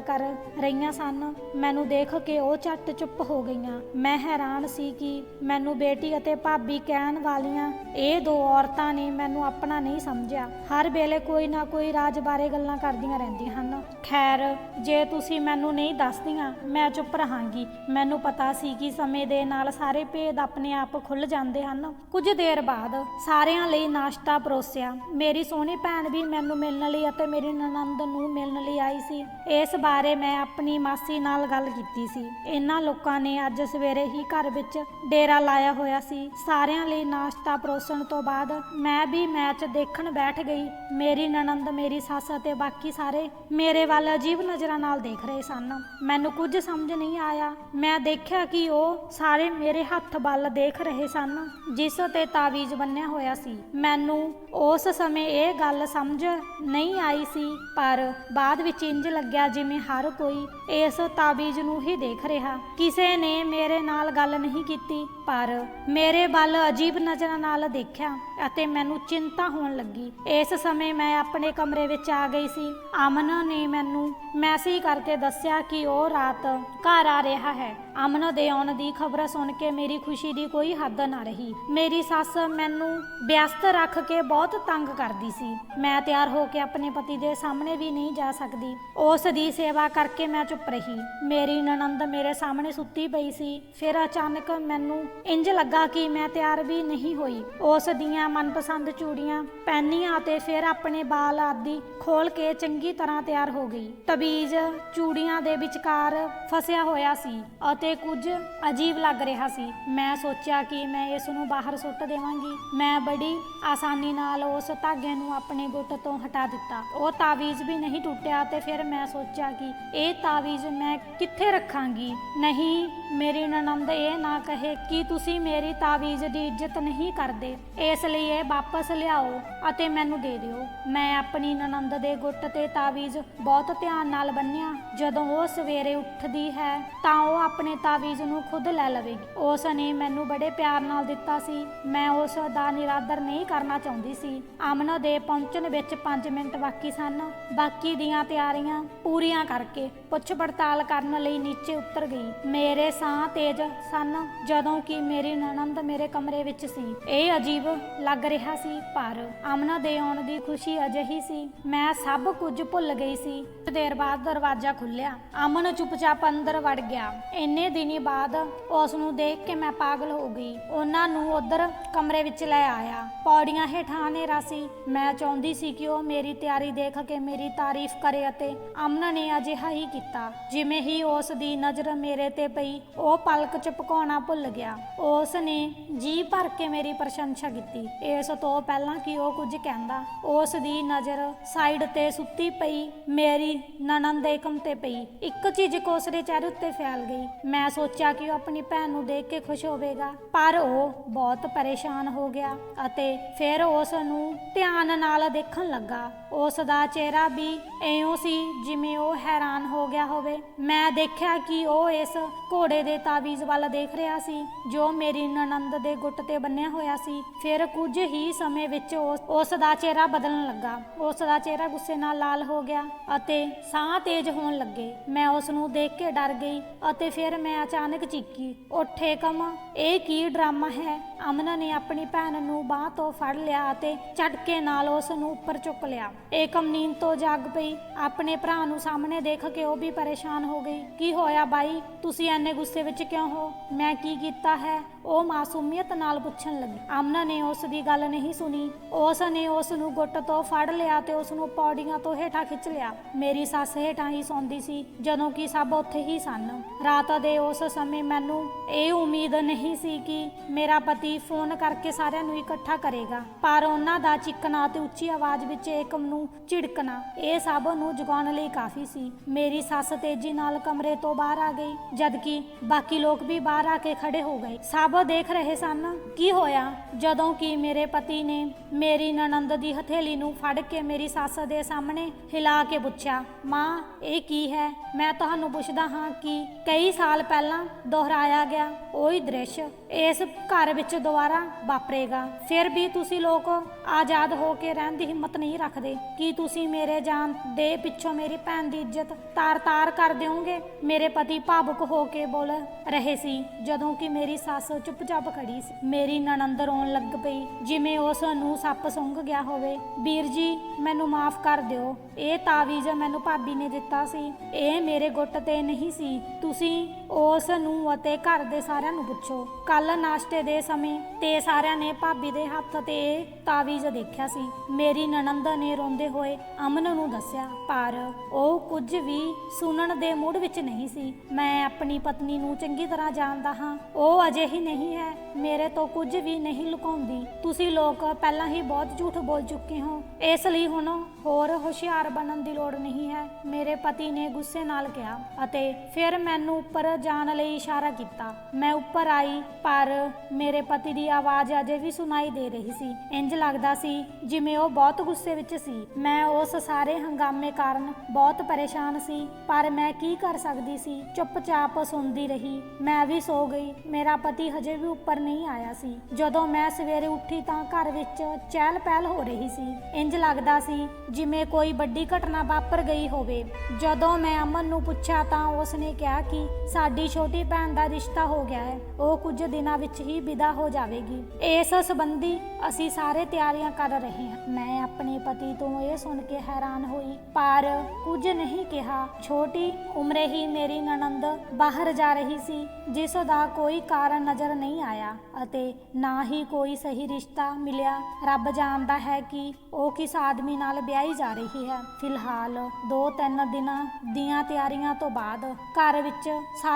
ਕਰ ਰਹੀਆਂ ਸਨ। ਮੈਨੂੰ ਦੇਖ ਕੇ ਉਹ ਝੱਟ ਚੁੱਪ ਹੋ ਗਈਆਂ। ਮੈਂ ਹੈਰਾਨ ਸੀ ਕਿ ਮੈਨੂੰ ਬੇਟੀ ਅਤੇ ਭਾਬੀ ਕਹਿਣ ਵਾਲੀਆਂ ਇਹ ਦੋ ਔਰਤਾਂ ਨੇ ਮੈਨੂੰ ਆਪਣਾ ਨਹੀਂ ਸਮਝਿਆ। ਹਰ ਵੇਲੇ ਕੋਈ ਨਾ ਕੋਈ ਰਾਜ ਬਾਰੇ ਗੱਲਾਂ ਕਰਦੀਆਂ ਰਹਿੰਦੀਆਂ ਹਨ। ਖੈਰ, ਜੇ ਤੁਸੀਂ ਮੈਨੂੰ ਨਹੀਂ ਦੱਸਦੀਆਂ, ਮੈਂ ਚੁੱਪ ਰਹਾਂਗੀ। ਮੈਨੂੰ ਪਤਾ ਸੀ ਕਿ ਸਮੇਂ ਦੇ ਨਾਲ ਸਾਰੇ ਭੇਦ ਆਪਣੇ ਆਪ ਖੁੱਲ ਜਾਂਦੇ ਹਨ। ਕੁਝ ਦੇਰ ਬਾਅਦ ਸਾਰਿਆਂ ਲਈ ਨਾਸ਼ਤਾ ਪਰੋਸਿਆ। ਮੇਰੀ ਸੋਹਣੀ ਭੈਣ ਵੀ ਮੈਨੂੰ ਮਿਲਣ ਲਈ ਅਤੇ ਮੇਰੀ ਨਨੰਦ ਨੂੰ ਮਿਲਣ ਲਈ ਆਈ ਸੀ। ਇਸ ਬਾਰੇ ਮੈਂ ਆਪਣੀ ਮਾਸੀ ਨਾਲ ਗੱਲ ਕੀਤੀ ਸੀ। ਇਹਨਾਂ ਲੋਕਾਂ ਨੇ ਅੱਜ ਸਵੇਰੇ ਹੀ ਘਰ ਵਿੱਚ ਡੇਰਾ ਲਾਇਆ ਹੋਇਆ ਸੀ। ਸਾਰਿਆਂ ਲਈ ਨਾਸ਼ਤਾ ਪਰੋਸਣ ਤੋਂ ਬਾਅਦ ਮੈਂ ਵੀ ਮੈਚ ਦੇਖਣ ਬੈਠ ਗਈ। ਮੇਰੀ ਨਨੰਦ ਮੇਰੀ ਸੱਸ ਅਤੇ ਬਾਕੀ ਸਾਰੇ ਮੇਰੇ ਵੱਲ ਅਜੀਬ ਨਜ਼ਰਾਂ ਨਾਲ ਦੇਖ ਰਹੇ ਸਨ। ਮੈਨੂੰ ਕੁਝ ਸਮਝ ਨਹੀਂ ਆਇਆ। ਮੈਂ ਦੇਖਿਆ ਕਿ ਉਹ ਸਾਰੇ ਮੇਰੇ ਹੱਥ ਵੱਲ ਦੇਖ ਰਹੇ ਸਨ, ਜਿਸ ਤੇ ਤਾਵੀਜ਼ ਬੰਨਿਆ ਹੋਇਆ ਸੀ। ਮੈਨੂੰ ਉਸ ਸਮੇਂ ਇਹ ਗੱਲ ਸਮਝ ਨਹੀਂ ਆਈ ਸੀ, ਪਰ ਬਾਅਦ ਵਿੱਚ ਇੰਜ ਲੱਗਿਆ ਜਿਵੇਂ ਹਰ ਕੋਈ ਇਸ ਤਾਵੀਜ਼ ਨੂੰ ਹੀ ਦੇਖ ਰਿਹਾ। ਕਿਸੇ ਨੇ ਮੇਰੇ ਨਾਲ ਗੱਲ ਨਹੀਂ ਕੀਤੀ, ਪਰ ਮੇਰੇ ਵੱਲ ਅਜੀਬ ਨਜ਼ਰਾਂ ਨਾਲ ਦੇਖਿਆ ਅਤੇ ਮੈਨੂੰ ਚਿੰਤਾ ਹੋਣ ਲੱਗੀ। ਇਸ ਸਮੇਂ ਮੈਂ ਆਪਣੇ ਕਮਰੇ ਵਿੱਚ ਆ ਗਈ ਸੀ। ਅਮਨ ਨੇ ਮੈਨੂੰ ਮੈਸੇਜ ਕਰਕੇ ਦੱਸਿਆ ਕਿ ਉਹ ਰਾਤ ਘਰ ਆ ਰਿਹਾ ਹੈ। ਅਮਨ ਦੇ ਆਉਣ ਦੀ ਖਬਰ ਸੁਣ ਕੇ ਮੇਰੀ ਖੁਸ਼ੀ ਦੀ ਕੋਈ ਹੱਦ ਨਾ ਰਹੀ। ਮੇਰੀ ਸੱਸ ਮੈਨੂੰ ਵਿਅਸਤ ਰੱਖ ਕੇ ਬਹੁਤ ਤੰਗ ਕਰਦੀ ਸੀ। ਮੈਂ ਤਿਆਰ ਹੋ ਕੇ ਆਪਣੇ ਪਤੀ ਦੇ ਸਾਹਮਣੇ ਵੀ ਨਹੀਂ ਜਾ ਸਕਦੀ। ਉਸ ਦੀ ਸੇਵਾ ਕਰਕੇ ਮੈਂ ਚੁੱਪ ਰਹੀ। ਮੇਰੀ ਨਨੰਦ ਮੇਰੇ ਸਾਹਮਣੇ ਸੁੱਤੀ ਪਈ ਸੀ। ਫਿਰ ਅਚਾਨਕ ਮੈਨੂੰ ਇੰਜ ਲੱਗਾ ਕਿ ਮੈਂ ਤਿਆਰ ਵੀ ਨਹੀਂ ਹੋਈ। ਉਸ ਦੀਆਂ ਮਨਪਸੰਦ ਚੂੜੀਆਂ ਪਹਿਨੀਆਂ ਤੇ ਫਿਰ ਆਪਣੇ ਵਾਲ ਆਦਿ ਖੋਲ ਕੇ ਚੰਗੀ ਤਰ੍ਹਾਂ ਤਿਆਰ ਹੋ ਗਈ। ਤਬੀਜ਼ ਚੂੜੀਆਂ ਦੇ ਵਿਚਕਾਰ ਫਸਿਆ ਹੋਇਆ ਸੀ ਅਤੇ ਕੁਝ ਅਜੀਬ ਲੱਗ ਰਿਹਾ ਸੀ। ਮੈਂ ਸੋਚਿਆ ਕਿ ਮੈਂ ਇਸ ਨੂੰ ਬਾਹਰ ਸੁੱਟ ਦੇਵਾਂਗੀ। ਮੈਂ ਬੜੀ ਆਸਾਨੀ ਨਾਲ ਉਸ ਧਾਗੇ ਨੂੰ ਆਪਣੇ ਗੁੱਟ ਤੋਂ ਹਟਾ ਦਿੱਤਾ। ਉਹ ਤਾਵੀਜ਼ ਵੀ ਨਹੀਂ ਟੁੱਟਿਆ ਤੇ ਫਿਰ ਮੈਂ ਸੋਚਿਆ ਕਿ ਇਹ ਤਾਵੀਜ਼ ਮੈਂ ਕਿੱਥੇ ਰੱਖਾਂਗੀ? ਨਹੀਂ, ਮੇਰੀ ਨਨੰਦ ਇਹ ਨਾ ਕਹੇ ਕਿ ਤੁਸੀਂ ਮੇਰੀ ਤਾਵੀਜ਼ ਦੀ ਇੱਜ਼ਤ ਨਹੀਂ ਕਰਦੇ। ਇਸ ਲਈ ਇਹ ਵਾਪਸ ਲਿਆਓ ਅਤੇ ਮੈਨੂੰ ਦੇ ਦਿਓ। ਮੈਂ ਆਪਣੀ ਨਨੰਦ ਦੇ ਗੁੱਟ ਤੇ ਤਾਵੀਜ਼ ਬਹੁਤ ਧਿਆਨ ਨਾਲ ਬੰਨਿਆ। ਜਦੋਂ ਉਹ ਸਵੇਰੇ ਉੱਠਦੀ ਹੈ, ਤਾਂ ਉਹ ਆਪਣੇ ਤਾਵੀਜ਼ ਨੂੰ ਖੁਦ ਲੈ ਲਵੇਗੀ। ਉਸ ਨੇ ਮੈਨੂੰ ਬੜੇ ਪਿਆਰ ਨਾਲ ਦਿੱਤਾ ਸੀ। ਮੈਂ ਉਸ ਦਾ ਨਿਰਾਦਰ ਨਹੀਂ ਕਰਨਾ ਚਾਹੁੰਦੀ ਸੀ। ਅਮਨ ਦੇ ਪਹੁੰਚਣ ਵਿੱਚ 5 ਮਿੰਟ ਬਾਕੀ ਸਨ। ਬਾਕੀ ਦੀਆਂ ਤਿਆਰੀਆਂ ਪੂਰੀਆਂ ਕਰਕੇ ਪੁੱਛ ਪੜਤਾਲ ਕਰਨ ਲਈ ਨੀਚੇ ਉਤਰ ਗਈ। ਮੇਰੇ ਸਾਹ ਤੇਜ਼ ਸਨ, ਜਦੋਂ ਕਿ ਮੇਰੀ ਨਨੰਦ ਮੇਰੇ ਕਮਰੇ ਵਿੱਚ ਸੀ। ਇਹ ਅਜੀਬ ਲੱਗ ਰਿਹਾ ਸੀ, ਪਰ ਅਮਨ ਦੇ ਆਉਣ ਦੀ ਖੁਸ਼ੀ ਅਜਿਹੀ ਸੀ। ਮੈਂ ਸਭ ਕੁਝ ਭੁੱਲ ਗਈ ਸੀ। ਕੁਝ ਦੇਰ ਬਾਅਦ ਦਰਵਾਜ਼ਾ ਖੁੱਲਿਆ ਅਮਨ ਚੁੱਪਚਾਪ ਅੰਦਰ ਵੜ ਗਿਆ। ਇੰਨੇ ਦਿਨੀ ਬਾਅਦ ਉਸ ਨੂੰ ਦੇਖ ਕੇ ਮੈਂ ਪਾਗਲ ਹੋ ਗਈ। ਉਹਨਾਂ ਨੂੰ ਉਧਰ ਕਮਰੇ ਵਿੱਚ ਲੈ ਆਇਆ। ਪੌੜੀਆਂ ਹੇਠਾਂ ਹਨੇਰਾ ਸੀ। ਮੈਂ ਚਾਹੁੰਦੀ ਸੀ ਕਿ ਉਹ ਮੇਰੀ ਤਿਆਰੀ ਦੇਖ ਕੇ ਮੇਰੀ ਤਾਰੀਫ ਕਰੇ ਅਤੇ ਅਮਨ ਨੇ ਅਜਿਹਾ ਹੀ ਕੀਤਾ। ਜਿਵੇਂ ਹੀ ਉਸ ਦੀ ਨਜ਼ਰ ਮੇਰੇ ਤੇ ਪਈ, ਉਹ ਪਲਕ ਚਪਕਾਉਣਾ ਭੁੱਲ ਗਿਆ। ਉਸ ਨੇ ਜੀ ਭਰ ਕੇ ਮੇਰੀ ਪ੍ਰਸ਼ੰਸਾ ਕੀਤੀ। ਇਸ ਤੋਂ ਪਹਿਲਾਂ ਕਿ ਉਹ ਕੁਝ ਕਹਿੰਦਾ ਉਸ ਦੀ ਨਜ਼ਰ ਸਾਈਡ ਤੇ ਸੁੱਤੀ ਪਈ। ਮੇਰੀ ਨਨੰਦ ਏਕਮ ਤੇ ਪਈ। ਇੱਕ ਚੀਜ਼ ਕੋਸਰੇ ਦੇ ਚਿਹਰੇ ਉੱਤੇ ਫੈਲ ਗਈ। ਮੈਂ ਸੋਚਿਆ ਕਿ ਉਹ ਆਪਣੀ ਭੈਣ ਨੂੰ ਦੇਖ ਕੇ ਖੁਸ਼ ਹੋਵੇਗਾ, ਪਰ ਉਹ ਬਹੁਤ ਪਰੇਸ਼ਾਨ ਹੋ ਗਿਆ ਅਤੇ ਫਿਰ ਉਸ ਨੂੰ ਧਿਆਨ ਨਾਲ ਦੇਖਣ ਲੱਗਾ। ਉਸ ਦਾ ਚਿਹਰਾ ਵੀ ਐਂ ਸੀ ਜਿਵੇਂ ਉਹ ਹੈਰਾਨ ਹੋ ਗਿਆ ਹੋਵੇ। ਮੈਂ ਦੇਖਿਆ ਕਿ ਉਹ ਇਸ ਘੋੜੇ ਦੇ ਤਾਵੀਜ਼ ਵੱਲ ਦੇਖ ਰਿਹਾ ਸੀ, ਜੋ ਮੇਰੀ ਨਨੰਦ ਦੇ ਗੁੱਟ ਤੇ ਬੰਨਿਆ ਹੋਇਆ ਸੀ। ਫਿਰ ਕੁਝ ਹੀ ਸਮੇਂ ਵਿੱਚ ਉਸ ਉਸ ਦਾ ਚਿਹਰਾ ਬਦਲਣ ਲੱਗਾ। ਉਸ ਦਾ ਚਿਹਰਾ ਗੁੱਸੇ ਨਾਲ ਲਾਲ ਹੋ ਗਿਆ ਅਤੇ ਸਾਹ ਤੇਜ਼ ਹੋਣ ਲੱਗੇ। ਮੈਂ ਉਸ ਨੂੰ ਦੇਖ ਕੇ ਡਰ ਗਈ ਅਤੇ ਫਿਰ ਮੈਂ ਅਚਾਨਕ ਚੀਕੀ। ਉੱਠੇ ਕਮ, ਇਹ ਕੀ ਡਰਾਮਾ ਹੈ? ਅਮਨ ਨੇ ਆਪਣੀ ਭੈਣ ਨੂੰ ਬਾਹ ਤੋਂ ਫੜ ਲਿਆ ਅਤੇ ਝਟਕੇ ਨਾਲ ਉਸ ਨੂੰ ਉੱਪਰ ਚੁੱਕ ਲਿਆ। ਏਕਮ ਨੀਂਦ ਤੋਂ ਜਾਗ ਪਈ। ਆਪਣੇ ਭਰਾ ਨੂੰ ਸਾਹਮਣੇ ਦੇਖ ਕੇ ਉਹ ਵੀ ਪਰੇਸ਼ਾਨ ਹੋ ਗਈ। ਕੀ ਹੋਇਆ ਬਾਈ? ਤੁਸੀਂ ਐਨੇ ਗੁੱਸੇ ਵਿੱਚ ਕਿਉਂ ਹੋ? ਮੈਂ ਕੀ ਕੀਤਾ ਹੈ? ਉਹ ਮਾਸੂਮੀਅਤ ਨਾਲ ਪੁੱਛਣ ਲੱਗੀ। ਆਮਨਾ ਨੇ ਉਸ ਦੀ ਗੱਲ ਨਹੀਂ ਸੁਣੀ। ਉਸ ਨੇ ਉਸ ਨੂੰ ਗੁੱਟ ਤੋਂ ਫੜ ਲਿਆ ਤੇ ਉਸ ਨੂੰ ਪੌੜੀਆਂ ਤੋਂ ਹੇਠਾਂ ਖਿੱਚ ਲਿਆ। ਮੇਰੀ ਸੱਸ ਹੇਠਾਂ ਹੀ ਸੌਂਦੀ ਸੀ, ਜਦੋਂ ਕਿ ਸਭ ਉੱਥੇ ਹੀ ਸਨ। ਰਾਤ ਦੇ ਉਸ ਸਮੇਂ ਮੈਨੂੰ ਇਹ ਉਮੀਦ ਨਹੀਂ ਸੀ ਕਿ ਮੇਰਾ ਪਤੀ ਫੋਨ ਕਰਕੇ ਸਾਰਿਆਂ ਨੂੰ ਇਕੱਠਾ ਕਰੇਗਾ, ਪਰ ਉਹਨਾਂ ਦਾ ਚਿੱਕਣਾ ਤੇ ਉੱਚੀ ਆਵਾਜ਼ ਵਿੱਚ ਏਕਮ ਨੂੰ ਝਿੜਕਣਾ, ਇਹ ਸਭ ਨੂੰ ਜਗਾਉਣ ਲਈ ਕਾਫੀ ਸੀ। ਮੇਰੀ ਸੱਸ ਤੇਜ਼ੀ ਨਾਲ ਕਮਰੇ ਤੋਂ ਬਾਹਰ ਆ ਗਈ, ਜਦਕਿ ਬਾਕੀ ਲੋਕ ਵੀ ਬਾਹਰ ਆ ਕੇ ਖੜੇ ਹੋ ਗਏ। ਸਭ ਸਭ ਦੇਖ ਰਹੇ ਸਨ। ਕੀ ਹੋਇਆ? ਜਦੋਂ ਕਿ ਮੇਰੇ ਪਤੀ ਨੇ ਮੇਰੀ ਨਣੰਦ ਦੀ ਹਥੇਲੀ ਨੂੰ ਫੜ ਕੇ ਮੇਰੀ ਸੱਸ ਦੇ ਸਾਹਮਣੇ ਹਿਲਾ ਕੇ ਪੁੱਛਿਆ, ਮਾਂ, ਇਹ ਕੀ ਹੈ? ਮੈਂ ਤੁਹਾਨੂੰ ਪੁੱਛਦਾ ਹਾਂ ਕਿ ਕਈ ਸਾਲ ਪਹਿਲਾਂ ਦੁਹਰਾਇਆ ਗਿਆ ਉਹੀ ਦ੍ਰਿਸ਼ ਇਸ ਘਰ ਵਿੱਚ ਦੁਬਾਰਾ ਵਾਪਰੇਗਾ। ਫਿਰ ਵੀ ਤੁਸੀਂ ਲੋਕ ਆਜ਼ਾਦ ਹੋ ਕੇ ਰਹਿਣ ਦੀ ਹਿੰਮਤ ਨਹੀਂ ਰੱਖਦੇ। ਕੀ ਤੁਸੀਂ ਮੇਰੇ ਜਾਨ ਦੇ ਪਿੱਛੋਂ ਮੇਰੀ ਭੈਣ ਦੀ ਇੱਜ਼ਤ ਤਾਰ-ਤਾਰ ਕਰ ਦਿਓਗੇ? ਮੇਰੇ ਪਤੀ ਭਾਵੁਕ ਹੋ ਕੇ ਬੋਲ ਰਹੇ ਸੀ, ਜਦੋਂ ਕਿ ਮੇਰੀ ਸੱਸ ਚੁੱਪਚਾਪ ਖੜੀ ਸੀ। ਮੇਰੀ ਨਣੰਦ ਰੋਣ ਲੱਗ ਪਈ, ਜਿਵੇਂ ਉਸ ਨੂੰ ਸੱਪ ਸੁੰਘ ਗਿਆ ਹੋਵੇ। ਵੀਰ ਜੀ, ਮੈਨੂੰ ਮਾਫ ਕਰ ਦਿਓ। ਇਹ ਤਾਵੀਜ਼ ਮੈਨੂੰ ਭਾਬੀ ਨੇ ਦਿੱਤਾ ਸੀ। ਇਹ ਮੇਰੇ ਗੁੱਟ ਤੇ ਨਹੀਂ ਸੀ। ਤੁਸੀਂ ਉਸ ਨੂੰ ਅਤੇ ਘਰ ਦੇ ਸਾਰਿਆਂ ਨੂੰ ਪੁੱਛੋ। ਕੱਲ ਨਾਸ਼ਤੇ ਦੇ ਸਮੇਂ ਤੇ ਸਾਰਿਆਂ ਨੇ ਭਾਬੀ ਦੇ ਹੱਥ ਤੇ ਤਾਵੀਜ਼ ਦੇਖਿਆ ਸੀ। ਮੇਰੀ ਨਣੰਦ ਨੇ ਰੋਂਦੇ ਹੋਏ ਅਮਨ ਨੂੰ ਦੱਸਿਆ, ਪਰ ਉਹ ਕੁਝ ਵੀ ਸੁਣਨ ਦੇ ਮੂਡ ਵਿੱਚ ਨਹੀਂ ਸੀ। ਮੈਂ ਆਪਣੀ ਪਤਨੀ ਨੂੰ ਚੰਗੀ ਤਰ੍ਹਾਂ ਜਾਣਦਾ ਹਾਂ। ਉਹ ਅਜੇ ਹੀ ਨਹੀਂ ਹੈ। ਮੇਰੇ ਤੋਂ ਕੁਝ ਵੀ ਨਹੀਂ ਲੁਕਾਉਂਦੀ। ਤੁਸੀਂ ਲੋਕ ਪਹਿਲਾਂ ਹੀ ਬਹੁਤ ਝੂਠ ਬੋਲ ਚੁੱਕੇ ਹੋ। ਇਸ ਲਈ ਹੁਣ ਹੋਰ ਹੁਸ਼ਿਆਰ ਬਣਨ ਦੀ ਲੋੜ ਨਹੀਂ ਹੈ। ਮੇਰੇ ਪਤੀ ਨੇ ਗੁੱਸੇ ਨਾਲ ਕਿਹਾ ਅਤੇ ਫਿਰ ਮੈਨੂੰ ਉੱਪਰ ਜਾਣ ਲਈ ਇਸ਼ਾਰਾ ਕੀਤਾ। ਮੈਂ ਉੱਪਰ ਆਈ, ਪਰ ਮੇਰੇ ਪਤੀ ਦੀ ਆਵਾਜ਼ ਅਜੇ ਵੀ ਸੁਣਾਈ ਦੇ ਰਹੀ ਸੀ। ਇੰਜ ਲੱਗਦਾ ਸੀ ਜਿਵੇਂ ਉਹ ਬਹੁਤ ਗੁੱਸੇ ਵਿੱਚ ਸੀ। ਮੈਂ ਉਸ ਸਾਰੇ ਹੰਗਾਮੇ ਕਾਰਨ ਬਹੁਤ ਪਰੇਸ਼ਾਨ ਸੀ, ਪਰ ਮੈਂ ਕੀ ਕਰ ਸਕਦੀ ਸੀ? ਚੁੱਪਚਾਪ ਸੁਣਦੀ ਰਹੀ। ਮੈਂ ਵੀ ਸੋ ਗਈ। ਮੇਰਾ ਪਤੀ ਹਜੇ ਵੀ ਉੱਪਰ ਨਹੀਂ ਆਇਆ ਸੀ। ਜਦੋਂ ਮੈਂ ਸਵੇਰੇ ਉੱਠੀ ਤਾਂ ਘਰ ਵਿੱਚ ਚਹਿਲ ਪਹਿਲ ਹੋ ਰਹੀ ਸੀ। ਇੰਜ ਲੱਗਦਾ ਸੀ ਜਿਵੇਂ ਕੋਈ ਵੱਡੀ ਘਟਨਾ ਵਾਪਰ ਗਈ ਹੋਵੇ। ਜਦੋਂ ਮੈਂ ਅਮਨ ਨੂੰ ਪੁੱਛਿਆ ਤਾਂ ਉਸਨੇ ਕਿਹਾ ਕਿ ਸਾਡੀ ਛੋਟੀ ਭੈਣ ਦਾ ਰਿਸ਼ਤਾ ਹੋ ਗਿਆ ਹੈ। ਉਹ ਕੁਝ ਦਿਨਾਂ ਵਿੱਚ ਹੀ ਵਿਦਾ ਹੋ ਜਾਵੇਗੀ। ਇਸ ਸੰਬੰਧੀ ਅਸੀਂ ਸਾਰੇ ਤਿਆਰੀਆਂ ਕਰ ਰਹੇ ਹਾਂ। ਮੈਂ ਆਪਣੇ ਪਤੀ ਤੋਂ ਇਹ ਸੁਣ ਕੇ ਹੈਰਾਨ ਹੋਈ, ਪਰ ਕੁਝ ਨਹੀਂ ਕਿਹਾ। ਛੋਟੀ ਉਮਰੇ ਹੀ ਮੇਰੀ ਨਣੰਦ ਬਾਹਰ ਜਾ ਰਹੀ ਸੀ, ਜਿਸ ਦਾ ਕੋਈ ਕਾਰਨ ਨਜ਼ਰ ਨਹੀਂ ਆਇਆ ਅਤੇ ਨਾ ਹੀ ਕੋਈ ਸਹੀ ਰਿਸ਼ਤਾ ਮਿਲਿਆ। ਰੱਬ ਜਾਣਦਾ ਹੈ ਕਿ ਉਹ ਕਿਸ ਆਦਮੀ ਨਾਲ ਵਿਆਹੀ ਜਾ ਰਹੀ ਹੈ। ਫਿਲਹਾਲ 2-3 ਦਿਨਾਂ ਦੀਆਂ ਤਿਆਰੀਆਂ ਤੋਂ ਬਾਅਦ ਘਰ ਵਿੱਚ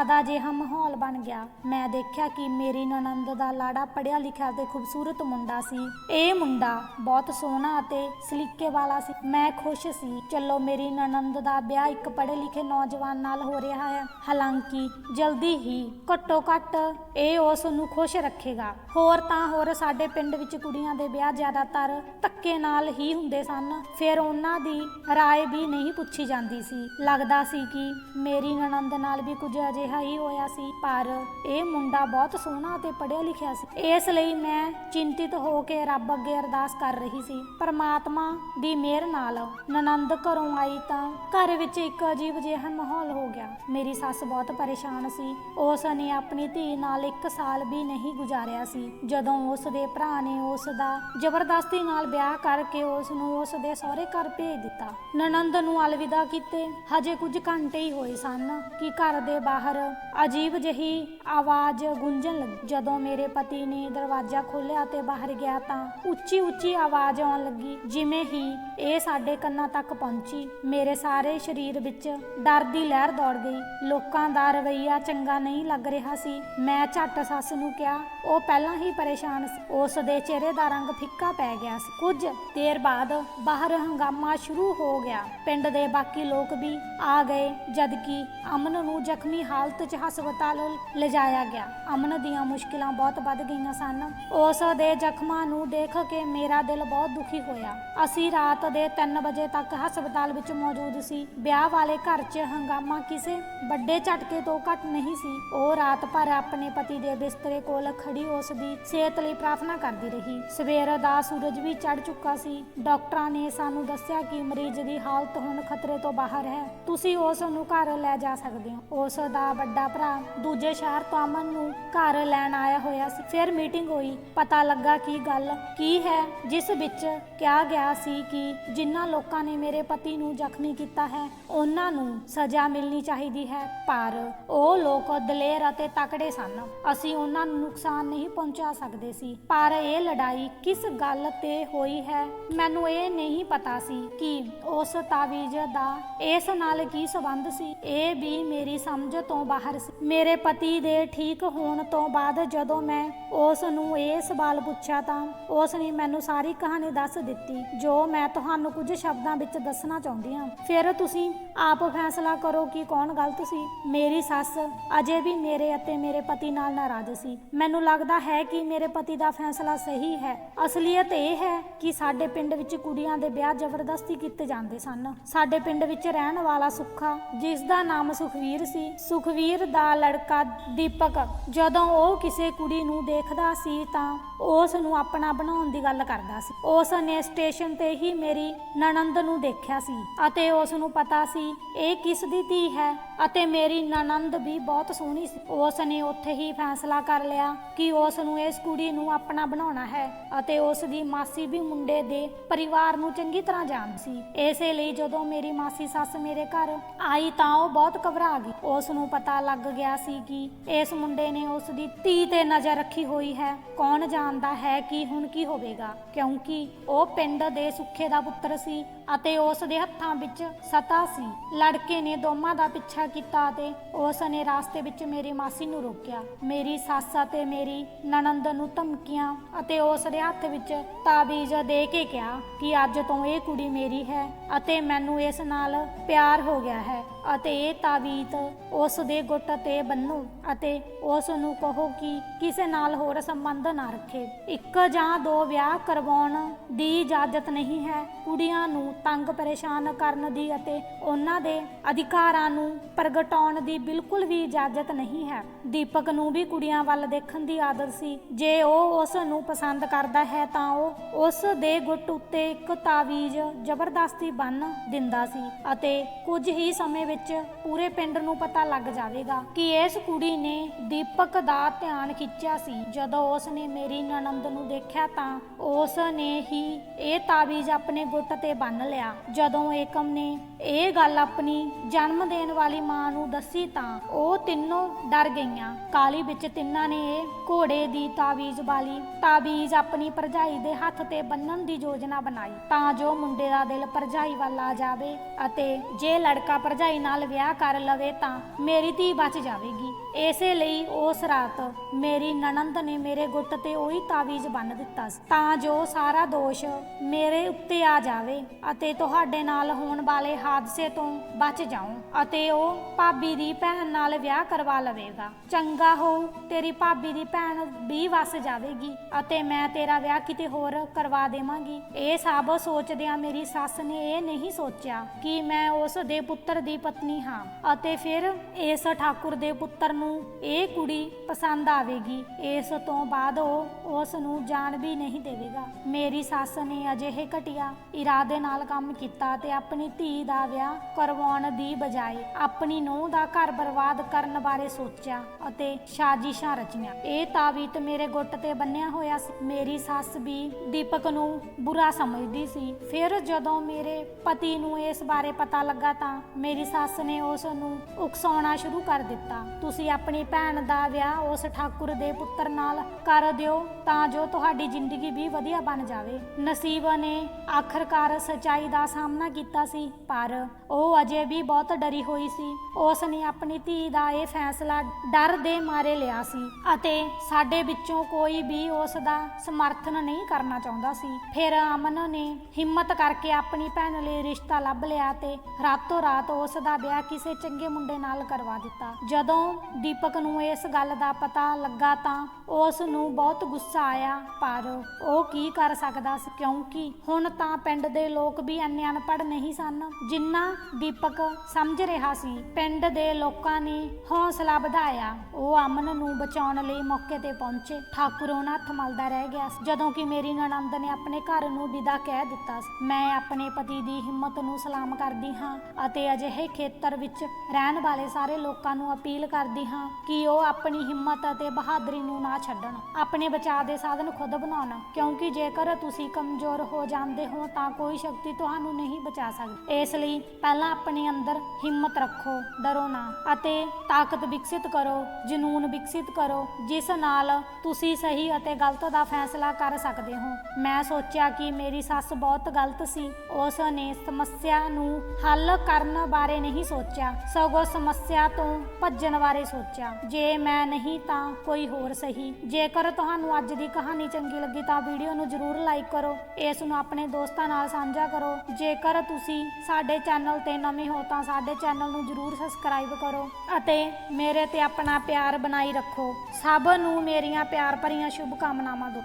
ਸਾਦਾ ਜਿਹਾ ਮਾਹੌਲ ਬਣ ਗਿਆ ਮੈਂ ਦੇਖਿਆ ਕਿ ਮੇਰੀ ਨਣੰਦ ਦਾ ਲਾੜਾ ਪੜਿਆ ਲਿਖਿਆ ਤੇ ਖੂਬਸੂਰਤ ਮੁੰਡਾ ਸੀ ਇਹ ਮੁੰਡਾ ਬਹੁਤ ਸੋਹਣਾ ਅਤੇ ਸਲੀਕੇ ਵਾਲਾ ਸੀ ਮੈਂ ਖੁਸ਼ ਸੀ ਚਲੋ ਮੇਰੀ ਨਣੰਦ ਦਾ ਵਿਆਹ ਇੱਕ ਪੜ੍ਹੇ ਲਿਖੇ ਨੌਜਵਾਨ ਨਾਲ ਹੋ ਰਿਹਾ ਹੈ ਹਾਲਾਂਕਿ ਜਲਦੀ ਹੀ ਘੱਟੋ ਘੱਟ ਇਹ ਉਸ ਨੂੰ ਖੁਸ਼ ਰੱਖੇਗਾ ਹੋਰ ਤਾਂ ਹੋਰ ਸਾਡੇ ਪਿੰਡ ਵਿੱਚ ਕੁੜੀਆਂ ਦੇ ਵਿਆਹ ਜ਼ਿਆਦਾਤਰ ਧੱਕੇ ਨਾਲ ਹੀ ਹੁੰਦੇ ਸਨ ਫਿਰ ਉਹਨਾਂ ਦੀ رائے ਵੀ ਨਹੀਂ ਪੁੱਛੀ ਜਾਂਦੀ ਸੀ ਲੱਗਦਾ ਸੀ ਕਿ ਮੇਰੀ ਨਣੰਦ ਨਾਲ ਵੀ ਕੁਝ ਅਜਿਹਾ ਹੀ ਹੋਇਆ ਸੀ, ਪਰ ਇਹ ਮੁੰਡਾ ਬਹੁਤ ਸੋਹਣਾ ਅਤੇ ਪੜ੍ਹਿਆ ਲਿਖਿਆ ਸੀ। ਇਸ ਲਈ ਮੈਂ ਚਿੰਤਿਤ ਹੋ ਕੇ ਰੱਬ ਅੱਗੇ ਅਰਦਾਸ ਕਰ ਰਹੀ ਸੀ। ਪਰਮਾਤਮਾ ਦੀ ਮਿਹਰ ਨਾਲ ਨਣੰਦ ਘਰੋਂ ਆਈ ਤਾਂ ਘਰ ਵਿੱਚ ਇੱਕ ਅਜੀਬ ਜਿਹਾ ਮਾਹੌਲ ਹੋ ਗਿਆ। ਮੇਰੀ ਸੱਸ ਬਹੁਤ ਪਰੇਸ਼ਾਨ ਸੀ। ਉਸ ਨੇ ਆਪਣੀ ਧੀ ਨਾਲ ਇੱਕ ਸਾਲ ਵੀ ਨਹੀਂ ਗੁਜ਼ਾਰਿਆ ਸੀ। ਜਦੋਂ ਉਸ ਦੇ ਭਰਾ ਨੇ ਉਸ ਦਾ ਜ਼ਬਰਦਸਤੀ ਨਾਲ ਵਿਆਹ ਕਰਕੇ ਉਸ ਨੂੰ ਉਸ ਦੇ ਸਹੁਰੇ ਘਰ ਭੇਜ ਦਿੱਤਾ, ਨਨੰਦ ਨੂੰ ਅਲਵਿਦਾ ਕੀਤੇ। ਹਜੇ ਕੁਝ ਘੰਟੇ ਹੀ ਹੋਏ ਸਨ ਕਿ ਘਰ ਦੇ ਬਾਹਰ ਅਜੀਬ ਜਿਹੀ ਆਵਾਜ਼ ਗੂੰਜਣ ਲੱਗੀ। ਜਦੋਂ ਮੇਰੇ ਪਤੀ ਨੇ ਦਰਵਾਜ਼ਾ ਖੋਲ੍ਹਿਆ ਤੇ ਬਾਹਰ ਗਿਆ ਤਾਂ ਉੱਚੀ ਉੱਚੀ ਆਵਾਜ਼ ਆਉਣ ਲੱਗੀ, ਜਿਵੇਂ ਹੀ ਇਹ ਸਾਡੇ ਕੰਨਾਂ ਤੱਕ ਪਹੁੰਚੀ। ਮੇਰੇ ਸਾਰੇ ਸਰੀਰ ਵਿੱਚ ਡਰ ਦੀ ਲਹਿਰ ਦੌੜ ਗਈ। ਲੋਕਾਂ ਦਾ ਰਵੱਈਆ ਚੰਗਾ ਨਹੀਂ ਲੱਗ ਰਿਹਾ ਸੀ। ਮੈਂ ਝੱਟ ਸੱਸ ਨੂੰ ਕਿਹਾ, ਉਹ ਪਹਿਲਾਂ ਹੀ ਪਰੇਸ਼ਾਨ ਸੀ। ਉਸ ਦੇ ਚਿਹਰੇ ਦਾ ਰੰਗ ਫਿੱਕਾ ਪੈ ਗਿਆ ਸੀ। ਕੁਝ ਦੇਰ ਬਾਅਦ ਬਾਹਰ ਹੰਗਾਮਾ ਸ਼ੁਰੂ ਹੋ ਗਿਆ। ਪਿੰਡ ਦੇ ਬਾਕੀ ਲੋਕ ਵੀ ਆ ਗਏ, ਜਦਕਿ ਅਮਨ ਨੂੰ ਜ਼ਖਮੀ ਹਾਲ ਹਾਲਤ 'ਚ ਹਸਪਤਾਲ ਲਿਜਾਇਆ ਗਿਆ। ਅਮਨ ਦੀਆਂ ਮੁਸ਼ਕਿਲਾਂ ਬਹੁਤ ਵੱਧ ਗਈਆਂ ਸਨ। ਉਸ ਦੇ ਜ਼ਖਮਾਂ ਨੂੰ ਦੇਖ ਕੇ ਮੇਰਾ ਦਿਲ ਬਹੁਤ ਦੁਖੀ ਹੋਇਆ। ਅਸੀਂ ਰਾਤ ਦੇ 3 ਵਜੇ ਤੱਕ ਹਸਪਤਾਲ ਵਿੱਚ ਮੌਜੂਦ ਸੀ। ਵਿਆਹ ਵਾਲੇ ਘਰ 'ਚ ਹੰਗਾਮਾ ਕਿਸੇ ਵੱਡੇ ਝਟਕੇ ਤੋਂ ਘੱਟ ਨਹੀਂ ਸੀ। ਉਹ ਰਾਤ ਭਰ ਆਪਣੇ ਪਤੀ ਦੇ ਬਿਸਤਰੇ ਕੋਲ ਖੜੀ ਉਸ ਦੀ ਸਿਹਤ ਲਈ ਪ੍ਰਾਰਥਨਾ ਕਰਦੀ ਰਹੀ। ਸਵੇਰ ਦਾ ਸੂਰਜ ਵੀ ਚੜ ਚੁੱਕਾ ਸੀ। ਡਾਕਟਰਾਂ ਨੇ ਸਾਨੂੰ ਦੱਸਿਆ ਕਿ ਮਰੀਜ਼ ਦੀ ਹਾਲਤ ਹੁਣ ਖਤਰੇ ਤੋਂ ਬਾਹਰ ਹੈ। ਤੁਸੀਂ ਉਸ ਨੂੰ ਘਰ ਲੈ ਜਾ ਸਕਦੇ ਹੋ। ਉਸ ਦਾ ਵੱਡਾ ਭਰਾ, ਦੂਜੇ ਸ਼ਹਿਰ ਤੋਂ ਅਮਨ ਨੂੰ ਘਰ ਲੈਣ ਆਇਆ ਹੋਇਆ ਸੀ। ਫਿਰ ਮੀਟਿੰਗ ਹੋਈ। ਪਤਾ ਲੱਗਾ ਕਿ ਗੱਲ ਕੀ ਹੈ, ਜਿਸ ਵਿੱਚ ਕਿਹਾ ਗਿਆ ਸੀ ਕਿ ਜਿਨ੍ਹਾਂ ਲੋਕਾਂ ਨੇ ਮੇਰੇ ਪਤੀ ਨੂੰ ਜ਼ਖਮੀ ਕੀਤਾ ਹੈ, ਉਹਨਾਂ ਨੂੰ ਸਜ਼ਾ ਮਿਲਣੀ ਚਾਹੀਦੀ ਹੈ, ਪਰ ਉਹ ਲੋਕ ਦਲੇਰ ਅਤੇ ਤਕੜੇ ਸਨ। ਅਸੀਂ ਉਹਨਾਂ ਨੂੰ ਨੁਕਸਾਨ ਨਹੀਂ ਪਹੁੰਚਾ ਸਕਦੇ ਸੀ। ਪਰ ਇਹ ਲੜਾਈ ਕਿਸ ਗੱਲ ਤੇ ਹੋਈ ਹੈ, ਮੈਨੂੰ ਇਹ ਨਹੀਂ ਪਤਾ ਸੀ ਕਿ ਉਸ ਤਾਵੀਜ਼ ਦਾ ਇਸ ਨਾਲ ਕੀ ਸਬੰਧ ਸੀ। ਇਹ ਵੀ ਮੇਰੀ ਸਮਝ ਤੋਂ ਤੋਂ ਬਾਹਰ ਸੀ। ਮੇਰੇ ਪਤੀ ਦੇ ਠੀਕ ਹੋਣ ਤੋਂ ਬਾਅਦ ਜਦੋਂ ਮੈਂ ਉਸ ਨੂੰ ਇਹ ਸਵਾਲ ਪੁੱਛਿਆ ਤਾਂ ਉਸ ਨੇ ਮੈਨੂੰ ਸਾਰੀ ਕਹਾਣੀ ਦੱਸ ਦਿੱਤੀ, ਜੋ ਮੈਂ ਤੁਹਾਨੂੰ ਕੁਝ ਸ਼ਬਦਾਂ ਵਿੱਚ ਦੱਸਣਾ ਚਾਹੁੰਦੀ ਹਾਂ। ਫਿਰ ਤੁਸੀਂ ਆਪ ਫੈਸਲਾ ਕਰੋ ਕਿ ਕੌਣ ਗਲਤ ਸੀ। ਮੇਰੀ ਸੱਸ ਅਜੇ ਵੀ ਮੇਰੇ ਅਤੇ ਮੇਰੇ ਪਤੀ ਨਾਲ ਨਾਰਾਜ਼ ਸੀ। ਮੈਨੂੰ ਲੱਗਦਾ ਹੈ ਕਿ ਮੇਰੇ ਪਤੀ ਦਾ ਫੈਸਲਾ ਸਹੀ ਹੈ। ਅਸਲੀਅਤ ਇਹ ਹੈ ਕਿ ਸਾਡੇ ਪਿੰਡ ਵਿੱਚ ਕੁੜੀਆਂ ਦੇ ਵਿਆਹ ਜ਼ਬਰਦਸਤੀ ਕੀਤੇ ਜਾਂਦੇ ਸਨ। ਸਾਡੇ ਪਿੰਡ ਵਿੱਚ ਰਹਿਣ ਵਾਲਾ ਸੁੱਖਾ ਜਿਸ ਦਾ ਨਾਮ ਸੁਖਵੀਰ ਸੀ ਸੁਖ ਸੁਖਵੀਰ ਦਾ ਲੜਕਾ ਦੀਪਕ, ਜਦੋਂ ਉਹ ਕਿਸੇ ਕੁੜੀ ਨੂੰ ਦੇਖਦਾ ਸੀ ਤਾਂ ਉਸ ਨੂੰ ਆਪਣਾ ਬਣਾਉਣ ਦੀ ਗੱਲ ਕਰਦਾ ਸੀ। ਉਸ ਨੇ ਸਟੇਸ਼ਨ ਤੇ ਹੀ ਮੇਰੀ ਨਣੰਦ ਨੂੰ ਦੇਖਿਆ ਸੀ ਅਤੇ ਉਸ ਨੂੰ ਪਤਾ ਸੀ, ਇਹ ਕਿਸ ਦੀ ਧੀ ਹੈ ਅਤੇ ਮੇਰੀ ਨਣੰਦ ਵੀ ਬਹੁਤ ਸੋਹਣੀ ਸੀ। ਉਸ ਨੇ ਉੱਥੇ ਹੀ ਫੈਸਲਾ ਕਰ ਲਿਆ ਕਿ ਉਸ ਨੂੰ ਇਸ ਕੁੜੀ ਨੂੰ ਆਪਣਾ ਬਣਾਉਣਾ ਹੈ ਅਤੇ ਉਸ ਦੀ ਮਾਸੀ ਵੀ ਮੁੰਡੇ ਦੇ ਪਰਿਵਾਰ ਨੂੰ ਚੰਗੀ ਤਰ੍ਹਾਂ ਜਾਣਦੀ ਸੀ। ਇਸੇ ਲਈ ਜਦੋਂ ਮੇਰੀ ਮਾਸੀ ਸੱਸ ਮੇਰੇ ਘਰ ਆਈ ਤਾਂ ਉਹ ਬਹੁਤ ਘਬਰਾ ਗਈ। ਉਸ ਨੂੰ ਪਤਾ ਪਤਾ ਲੱਗ ਗਿਆ ਸੀ ਕਿ ਇਸ ਮੁੰਡੇ ਨੇ ਉਸ ਦੀ ਧੀ ਤੇ ਨਜ਼ਰ ਰੱਖੀ ਹੋਈ ਹੈ। ਕੌਣ ਜਾਣਦਾ ਹੈ ਕਿ ਹੁਣ ਕੀ ਹੋਵੇਗਾ? ਕਿਉਂਕਿ ਉਹ ਪਿੰਡ ਦੇ ਸੁੱਖੇ ਦਾ ਪੁੱਤਰ ਸੀ ਅਤੇ ਉਸ ਦੇ ਹੱਥਾਂ ਵਿੱਚ ਸਤਾ ਸੀ। ਲੜਕੇ ਨੇ ਦੋਵਾਂ ਦਾ ਪਿੱਛਾ ਕੀਤਾ ਅਤੇ ਉਸ ਨੇ ਰਾਸਤੇ ਵਿੱਚ ਮੇਰੀ ਮਾਸੀ ਨੂੰ ਰੋਕਿਆ। ਮੇਰੀ ਸੱਸ ਅਤੇ ਮੇਰੀ ਨਣੰਦ ਨੂੰ ਧਮਕੀਆਂ ਅਤੇ ਉਸ ਦੇ ਹੱਥ ਵਿੱਚ ਤਾਬੀਜ਼ ਦੇ ਕੇ ਕਿਹਾ ਕਿ ਅੱਜ ਤੋਂ ਇਹ ਕੁੜੀ ਮੇਰੀ ਹੈ ਅਤੇ ਮੈਨੂੰ ਇਸ ਨਾਲ ਪਿਆਰ ਹੋ ਗਿਆ ਹੈ। ਅਤੇ ਇਹ ਤਾਬੀਤ ਉਸ ਦੇ ਗੁੱਟ ਤੇ ਬੰਨੋ ਅਤੇ ਉਸ ਨੂੰ ਕਹੋ ਕਿ ਕਿਸੇ ਨਾਲ ਹੋਰ ਸੰਬੰਧ ਨਾ ਰੱਖੇ। ਇੱਕ ਜਾਂ ਦੋ ਵਿਆਹ ਕਰਵਾਉਣ ਦੀ ਇਜਾਜ਼ਤ ਨਹੀਂ ਹੈ। ਕੁੜੀਆਂ ਨੂੰ ਤੰਗ ਪਰੇਸ਼ਾਨ ਕਰਨ ਦੀ ਅਤੇ ਉਹਨਾਂ ਦੇ ਅਧਿਕਾਰਾਂ ਨੂੰ ਪ੍ਰਗਟਾਉਣ ਦੀ ਬਿਲਕੁਲ ਵੀ ਇਜਾਜ਼ਤ ਨਹੀਂ ਹੈ। ਦੀਪਕ ਨੂੰ ਵੀ ਕੁੜੀਆਂ ਵੱਲ ਦੇਖਣ ਦੀ ਆਦਤ ਸੀ। ਜੇ ਉਹ ਉਸ ਨੂੰ ਪਸੰਦ ਕਰਦਾ ਹੈ ਤਾਂ ਉਹ ਉਸ ਦੇ ਗੁੱਟ ਉੱਤੇ ਇੱਕ ਤਾਵੀਜ਼ ਜ਼ਬਰਦਸਤੀ ਬੰਨ ਦਿੰਦਾ ਸੀ ਅਤੇ ਕੁਝ ਹੀ ਸਮੇਂ ਵਿੱਚ ਪੂਰੇ ਪਿੰਡ ਨੂੰ ਪਤਾ ਲੱਗ ਜਾਵੇਗਾ ਕਿ ਇਸ ਕੁੜੀ ਨੇ ਦੀਪਕ ਦਾ ਧਿਆਨ ਖਿੱਚਿਆ ਸੀ। ਜਦੋਂ ਉਸ ਨੇ ਮੇਰੀ ਨਣੰਦ ਨੂੰ ਦੇਖਿਆ ਤਾਂ ਉਸ ਨੇ ਹੀ ਇਹ ਤਾਵੀਜ਼ ਆਪਣੇ ਗੁੱਟ ਤੇ ਬੰਨ ਲਿਆ। ਜਦੋਂ ਏਕਮ ਨੇ ਇਹ ਗੱਲ ਆਪਣੀ ਜਨਮ ਦੇਣ ਵਾਲੀ ਮਾਂ ਨੂੰ ਦੱਸੀ ਤਾਂ ਉਹ ਤਿੰਨੋਂ ਡਰ ਗਈਆਂ। ਕਾਲੀ ਵਿੱਚ ਤਿੰਨਾਂ ਨੇ ਇਹ ਘੋੜੇ ਦੀ ਤਾਵੀਜ਼ ਵਾਲੀ ਤਾਵੀਜ਼ ਆਪਣੀ ਭਰਜਾਈ ਦੇ ਹੱਥ ਤੇ ਬੰਨਣ ਦੀ ਯੋਜਨਾ ਬਣਾਈ ਤਾਂ ਜੋ ਮੁੰਡੇ ਦਾ ਦਿਲ ਭਰਜਾਈ ਵੱਲ ਆ ਜਾਵੇ ਅਤੇ ਜੇ ਲੜਕਾ ਭਰਜਾਈ ਨਾਲ ਵਿਆਹ ਕਰ ਲਵੇ ਤਾਂ ਮੇਰੀ ਧੀ ਬਚ ਜਾਵੇਗੀ। ਇਸੇ ਲਈ ਉਸ ਰਾਤ ਮੇਰੀ ਨਣੰਦ ਨੇ ਮੇਰੇ ਗੁੱਟ ਤੇ ਉਹੀ ਤਾਵੀਜ਼ ਬੰਨ ਦਿੱਤਾ ਸੀ। ਤਾਂ ਜੋ ਸਾਰਾ ਦੋਸ਼ ਮੇਰੇ ਉੱਤੇ ਆ ਜਾਵੇ ਅਤੇ ਤੁਹਾਡੇ ਨਾਲ ਹੋਣ ਵਾਲੇ ਹਾਦਸੇ ਤੋਂ ਬਚ ਜਾਉ ਅਤੇ ਉਹ ਭਾਬੀ ਦੀ ਭੈਣ ਨਾਲ ਵਿਆਹ ਕਰਵਾ ਲਵੇਗਾ। ਚੰਗਾ ਹੋ, ਤੇਰੀ ਭਾਬੀ ਦੀ ਭੈਣ ਵੀ ਵਸ ਜਾਵੇਗੀ ਅਤੇ ਮੈਂ ਤੇਰਾ ਵਿਆਹ ਕਿਤੇ ਹੋਰ ਕਰਵਾ ਦੇਵਾਂਗੀ। ਇਹ ਸਭ ਸੋਚਦਿਆਂ ਮੇਰੀ ਸੱਸ ਨੇ ਇਹ ਨਹੀਂ ਸੋਚਿਆ ਕਿ ਮੈਂ ਉਸ ਦੇ ਪੁੱਤਰ ਦੀ ਪਤਨੀ ਹਾਂ ਅਤੇ ਫਿਰ ਇਸ ਠਾਕੁਰ ਦੇ ਪੁੱਤਰ ਨੂੰ ਇਹ ਕੁੜੀ ਪਸੰਦ ਆਵੇਗੀ। ਇਸ ਤੋਂ ਬਾਅਦ ਉਹ ਉਸ ਨੂੰ ਜਾਣ ਵੀ ਨਹੀਂ ਦੇਵੇਗਾ। ਮੇਰੀ ਸੱਸ ਨੇ ਅਜਿਹੇ ਘਟੀਆ ਇਰਾਦੇ ਨਾਲ ਕੰਮ ਕੀਤਾ ਤੇ ਆਪਣੀ ਧੀ ਦਾ ਵਿਆਹ ਕਰਵਾਉਣ ਦੀ ਬਜਾਏ ਆਪਣੀ ਨੂੰਹ ਦਾ ਘਰ ਬਰਬਾਦ ਕਰਨ ਬਾਰੇ ਸੋਚਿਆ ਅਤੇ ਸਾਜ਼ਿਸ਼ਾਂ ਰਚੀਆਂ। ਇਹ ਤਾਵੀਤ ਮੇਰੇ ਗੁੱਟ ਤੇ ਬੰਨਿਆ ਹੋਇਆ ਸੀ। ਮੇਰੀ ਸੱਸ ਵੀ ਦੀਪਕ ਨੂੰ ਬੁਰਾ ਸਮਝਦੀ ਸੀ। ਫਿਰ ਜਦੋਂ ਮੇਰੇ ਪਤੀ ਨੂੰ ਇਸ ਬਾਰੇ ਪਤਾ ਲੱਗਾ ਤਾਂ ਮੇਰੀ ਸੱਸ ਨੇ ਉਸ ਨੂੰ ਉਕਸਾਉਣਾ ਸ਼ੁਰੂ ਕਰ ਦਿੱਤਾ। ਤੁਸੀਂ ਆਪਣੀ ਭੈਣ ਦਾ ਵਿਆਹ ਉਸ ਠਾਕੁਰ ਦੇ ਪੁੱਤਰ ਨਾਲ ਕਰ ਦਿਓ, ਤਾਂ ਜੋ ਤੁਹਾਡੀ ਜ਼ਿੰਦਗੀ ਵੀ ਵਧੀਆ ਬਣ ਜਾਵੇ। ਨਸੀਬ ਨੇ ਆਖਰਕਾਰ ਸਚਾਈ ਦਾ ਸਾਹਮਣਾ ਕੀਤਾ ਸੀ, ਪਰ ਉਹ ਅਜੇ ਵੀ ਬਹੁਤ ਡਰੀ ਹੋਈ ਸੀ। ਉਸ ਨੇ ਆਪਣੀ ਧੀ ਦਾ ਇਹ ਫੈਸਲਾ ਡਰ ਦੇ ਮਾਰੇ ਲਿਆ ਸੀ ਅਤੇ ਸਾਡੇ ਵਿੱਚੋਂ ਕੋਈ ਵੀ ਉਸ ਦਾ ਸਮਰਥਨ ਨਹੀਂ ਕਰਨਾ ਚਾਹੁੰਦਾ ਸੀ। ਫਿਰ ਅਮਨ ਨੇ ਹਿੰਮਤ ਕਰਕੇ ਆਪਣੀ ਭੈਣ ਲਈ ਰਿਸ਼ਤਾ ਲੱਭ ਲਿਆ ਤੇ ਰਾਤੋਂ ਰਾਤ ਉਸ ਦਾ ਵਿਆਹ ਕਿਸੇ ਚੰਗੇ ਮੁੰਡੇ ਨਾਲ ਕਰਵਾ ਦਿੱਤਾ। ਜਦੋਂ ਦੀਪਕ ਨੂੰ ਇਸ ਗੱਲ ਦਾ ਪਤਾ ਲੱਗਾ ਤਾਂ ਉਸ ਨੂੰ ਬਹੁਤ ਗੁੱਸਾ ਆਇਆ, ਪਰ ਉਹ ਕੀ ਕਰ ਸਕਦਾ ਸੀ? ਕਿਉਂਕਿ ਹੁਣ ਤਾਂ ਪਿੰਡ ਦੇ ਲੋਕ ਵੀ ਇੰਨੇ ਅਨਪੜ੍ਹ ਨਹੀਂ ਸਨ, ਜਿੰਨਾ ਦੀਪਕ ਸਮਝ ਰਿਹਾ ਸੀ। ਪਿੰਡ ਦੇ ਲੋਕਾਂ ਨੇ ਹੌਸਲਾ ਵਧਾਇਆ। ਉਹ ਅਮਨ ਨੂੰ ਬਚਾਉਣ ਲਈ ਮੌਕੇ ਤੇ ਪਹੁੰਚੇ। ਠਾਕੁਰ ਉਹਨਾਂ ਹੱਥ ਮਲਦਾ ਰਹਿ ਗਿਆ ਜਦੋਂ ਕਿ ਮੇਰੀ ਨਣੰਦ ਨੇ ਆਪਣੇ ਘਰ ਨੂੰ ਵਿਦਾ ਕਹਿ ਦਿੱਤਾ ਮੈਂ ਆਪਣੇ ਪਤੀ ਦੀ ਹਿੰਮਤ ਨੂੰ ਸਲਾਮ ਕਰਦੀ ਹਾਂ ਅਤੇ ਅਜਿਹੇ ਖੇਤਰ ਵਿੱਚ ਰਹਿਣ ਵਾਲੇ ਸਾਰੇ ਲੋਕਾਂ ਨੂੰ ਅਪੀਲ ਕਰਦੀ ਹਾਂ ਕਿ ਉਹ ਆਪਣੀ ਹਿੰਮਤ ਅਤੇ ਬਹਾਦਰੀ ਨੂੰ ਨਾ ਨਾ ਛੱਡਣ। ਆਪਣੇ ਬਚਾਅ ਦੇ ਸਾਧਨ ਖੁਦ ਬਣਾਉਣ। ਕਿਉਂਕਿ ਜੇਕਰ ਤੁਸੀਂ ਕਮਜ਼ੋਰ ਹੋ ਜਾਂਦੇ ਹੋ, ਤਾਂ ਕੋਈ ਸ਼ਕਤੀ ਤੁਹਾਨੂੰ ਨਹੀਂ ਬਚਾ ਸਕਦੀ। ਇਸ ਲਈ ਪਹਿਲਾਂ ਆਪਣੇ ਅੰਦਰ ਹਿੰਮਤ ਰੱਖੋ, ਡਰੋ ਨਾ ਅਤੇ ਤਾਕਤ ਵਿਕਸਿਤ ਕਰੋ, ਜਨੂਨ ਵਿਕਸਿਤ ਕਰੋ, ਜਿਸ ਨਾਲ ਤੁਸੀਂ ਸਹੀ ਅਤੇ ਗਲਤ ਦਾ ਫੈਸਲਾ ਕਰ ਸਕਦੇ ਹੋ। ਮੈਂ ਸੋਚਿਆ ਕਿ ਮੇਰੀ ਸੱਸ ਬਹੁਤ ਗਲਤ ਸੀ। ਉਸ ਨੇ ਸਮੱਸਿਆ ਨੂੰ ਹੱਲ ਕਰਨ ਬਾਰੇ ਨਹੀਂ ਸੋਚਿਆ। ਸਗੋਂ ਸਮੱਸਿਆ ਤੋਂ ਭੱਜਣ ਬਾਰੇ ਸੋਚਿਆ। ਜੇ ਮੈਂ ਨਹੀਂ ਤਾਂ ਕੋਈ ਹੋਰ ਸਹੀ ਜੇਕਰ ਤੁਹਾਨੂੰ ਅੱਜ ਦੀ ਕਹਾਣੀ ਚੰਗੀ ਲੱਗੀ ਤਾਂ ਵੀਡੀਓ ਨੂੰ ਜਰੂਰ ਲਾਈਕ ਕਰੋ। ਇਸ ਨੂੰ ਆਪਣੇ ਦੋਸਤਾਂ ਨਾਲ ਸਾਂਝਾ ਕਰੋ। ਜੇਕਰ ਤੁਸੀਂ ਸਾਡੇ ਚੈਨਲ ਤੇ ਨਵੇਂ ਹੋ ਤਾਂ ਸਾਡੇ ਚੈਨਲ ਨੂੰ ਜਰੂਰ ਸਬਸਕ੍ਰਾਈਬ ਕਰੋ ਅਤੇ ਮੇਰੇ ਤੇ ਆਪਣਾ ਪਿਆਰ ਬਣਾਈ ਰੱਖੋ। ਸਭ ਨੂੰ ਮੇਰੀਆਂ ਪਿਆਰ ਭਰੀਆਂ ਸ਼ੁਭ ਕਾਮਨਾਵਾਂ ਦਿਓ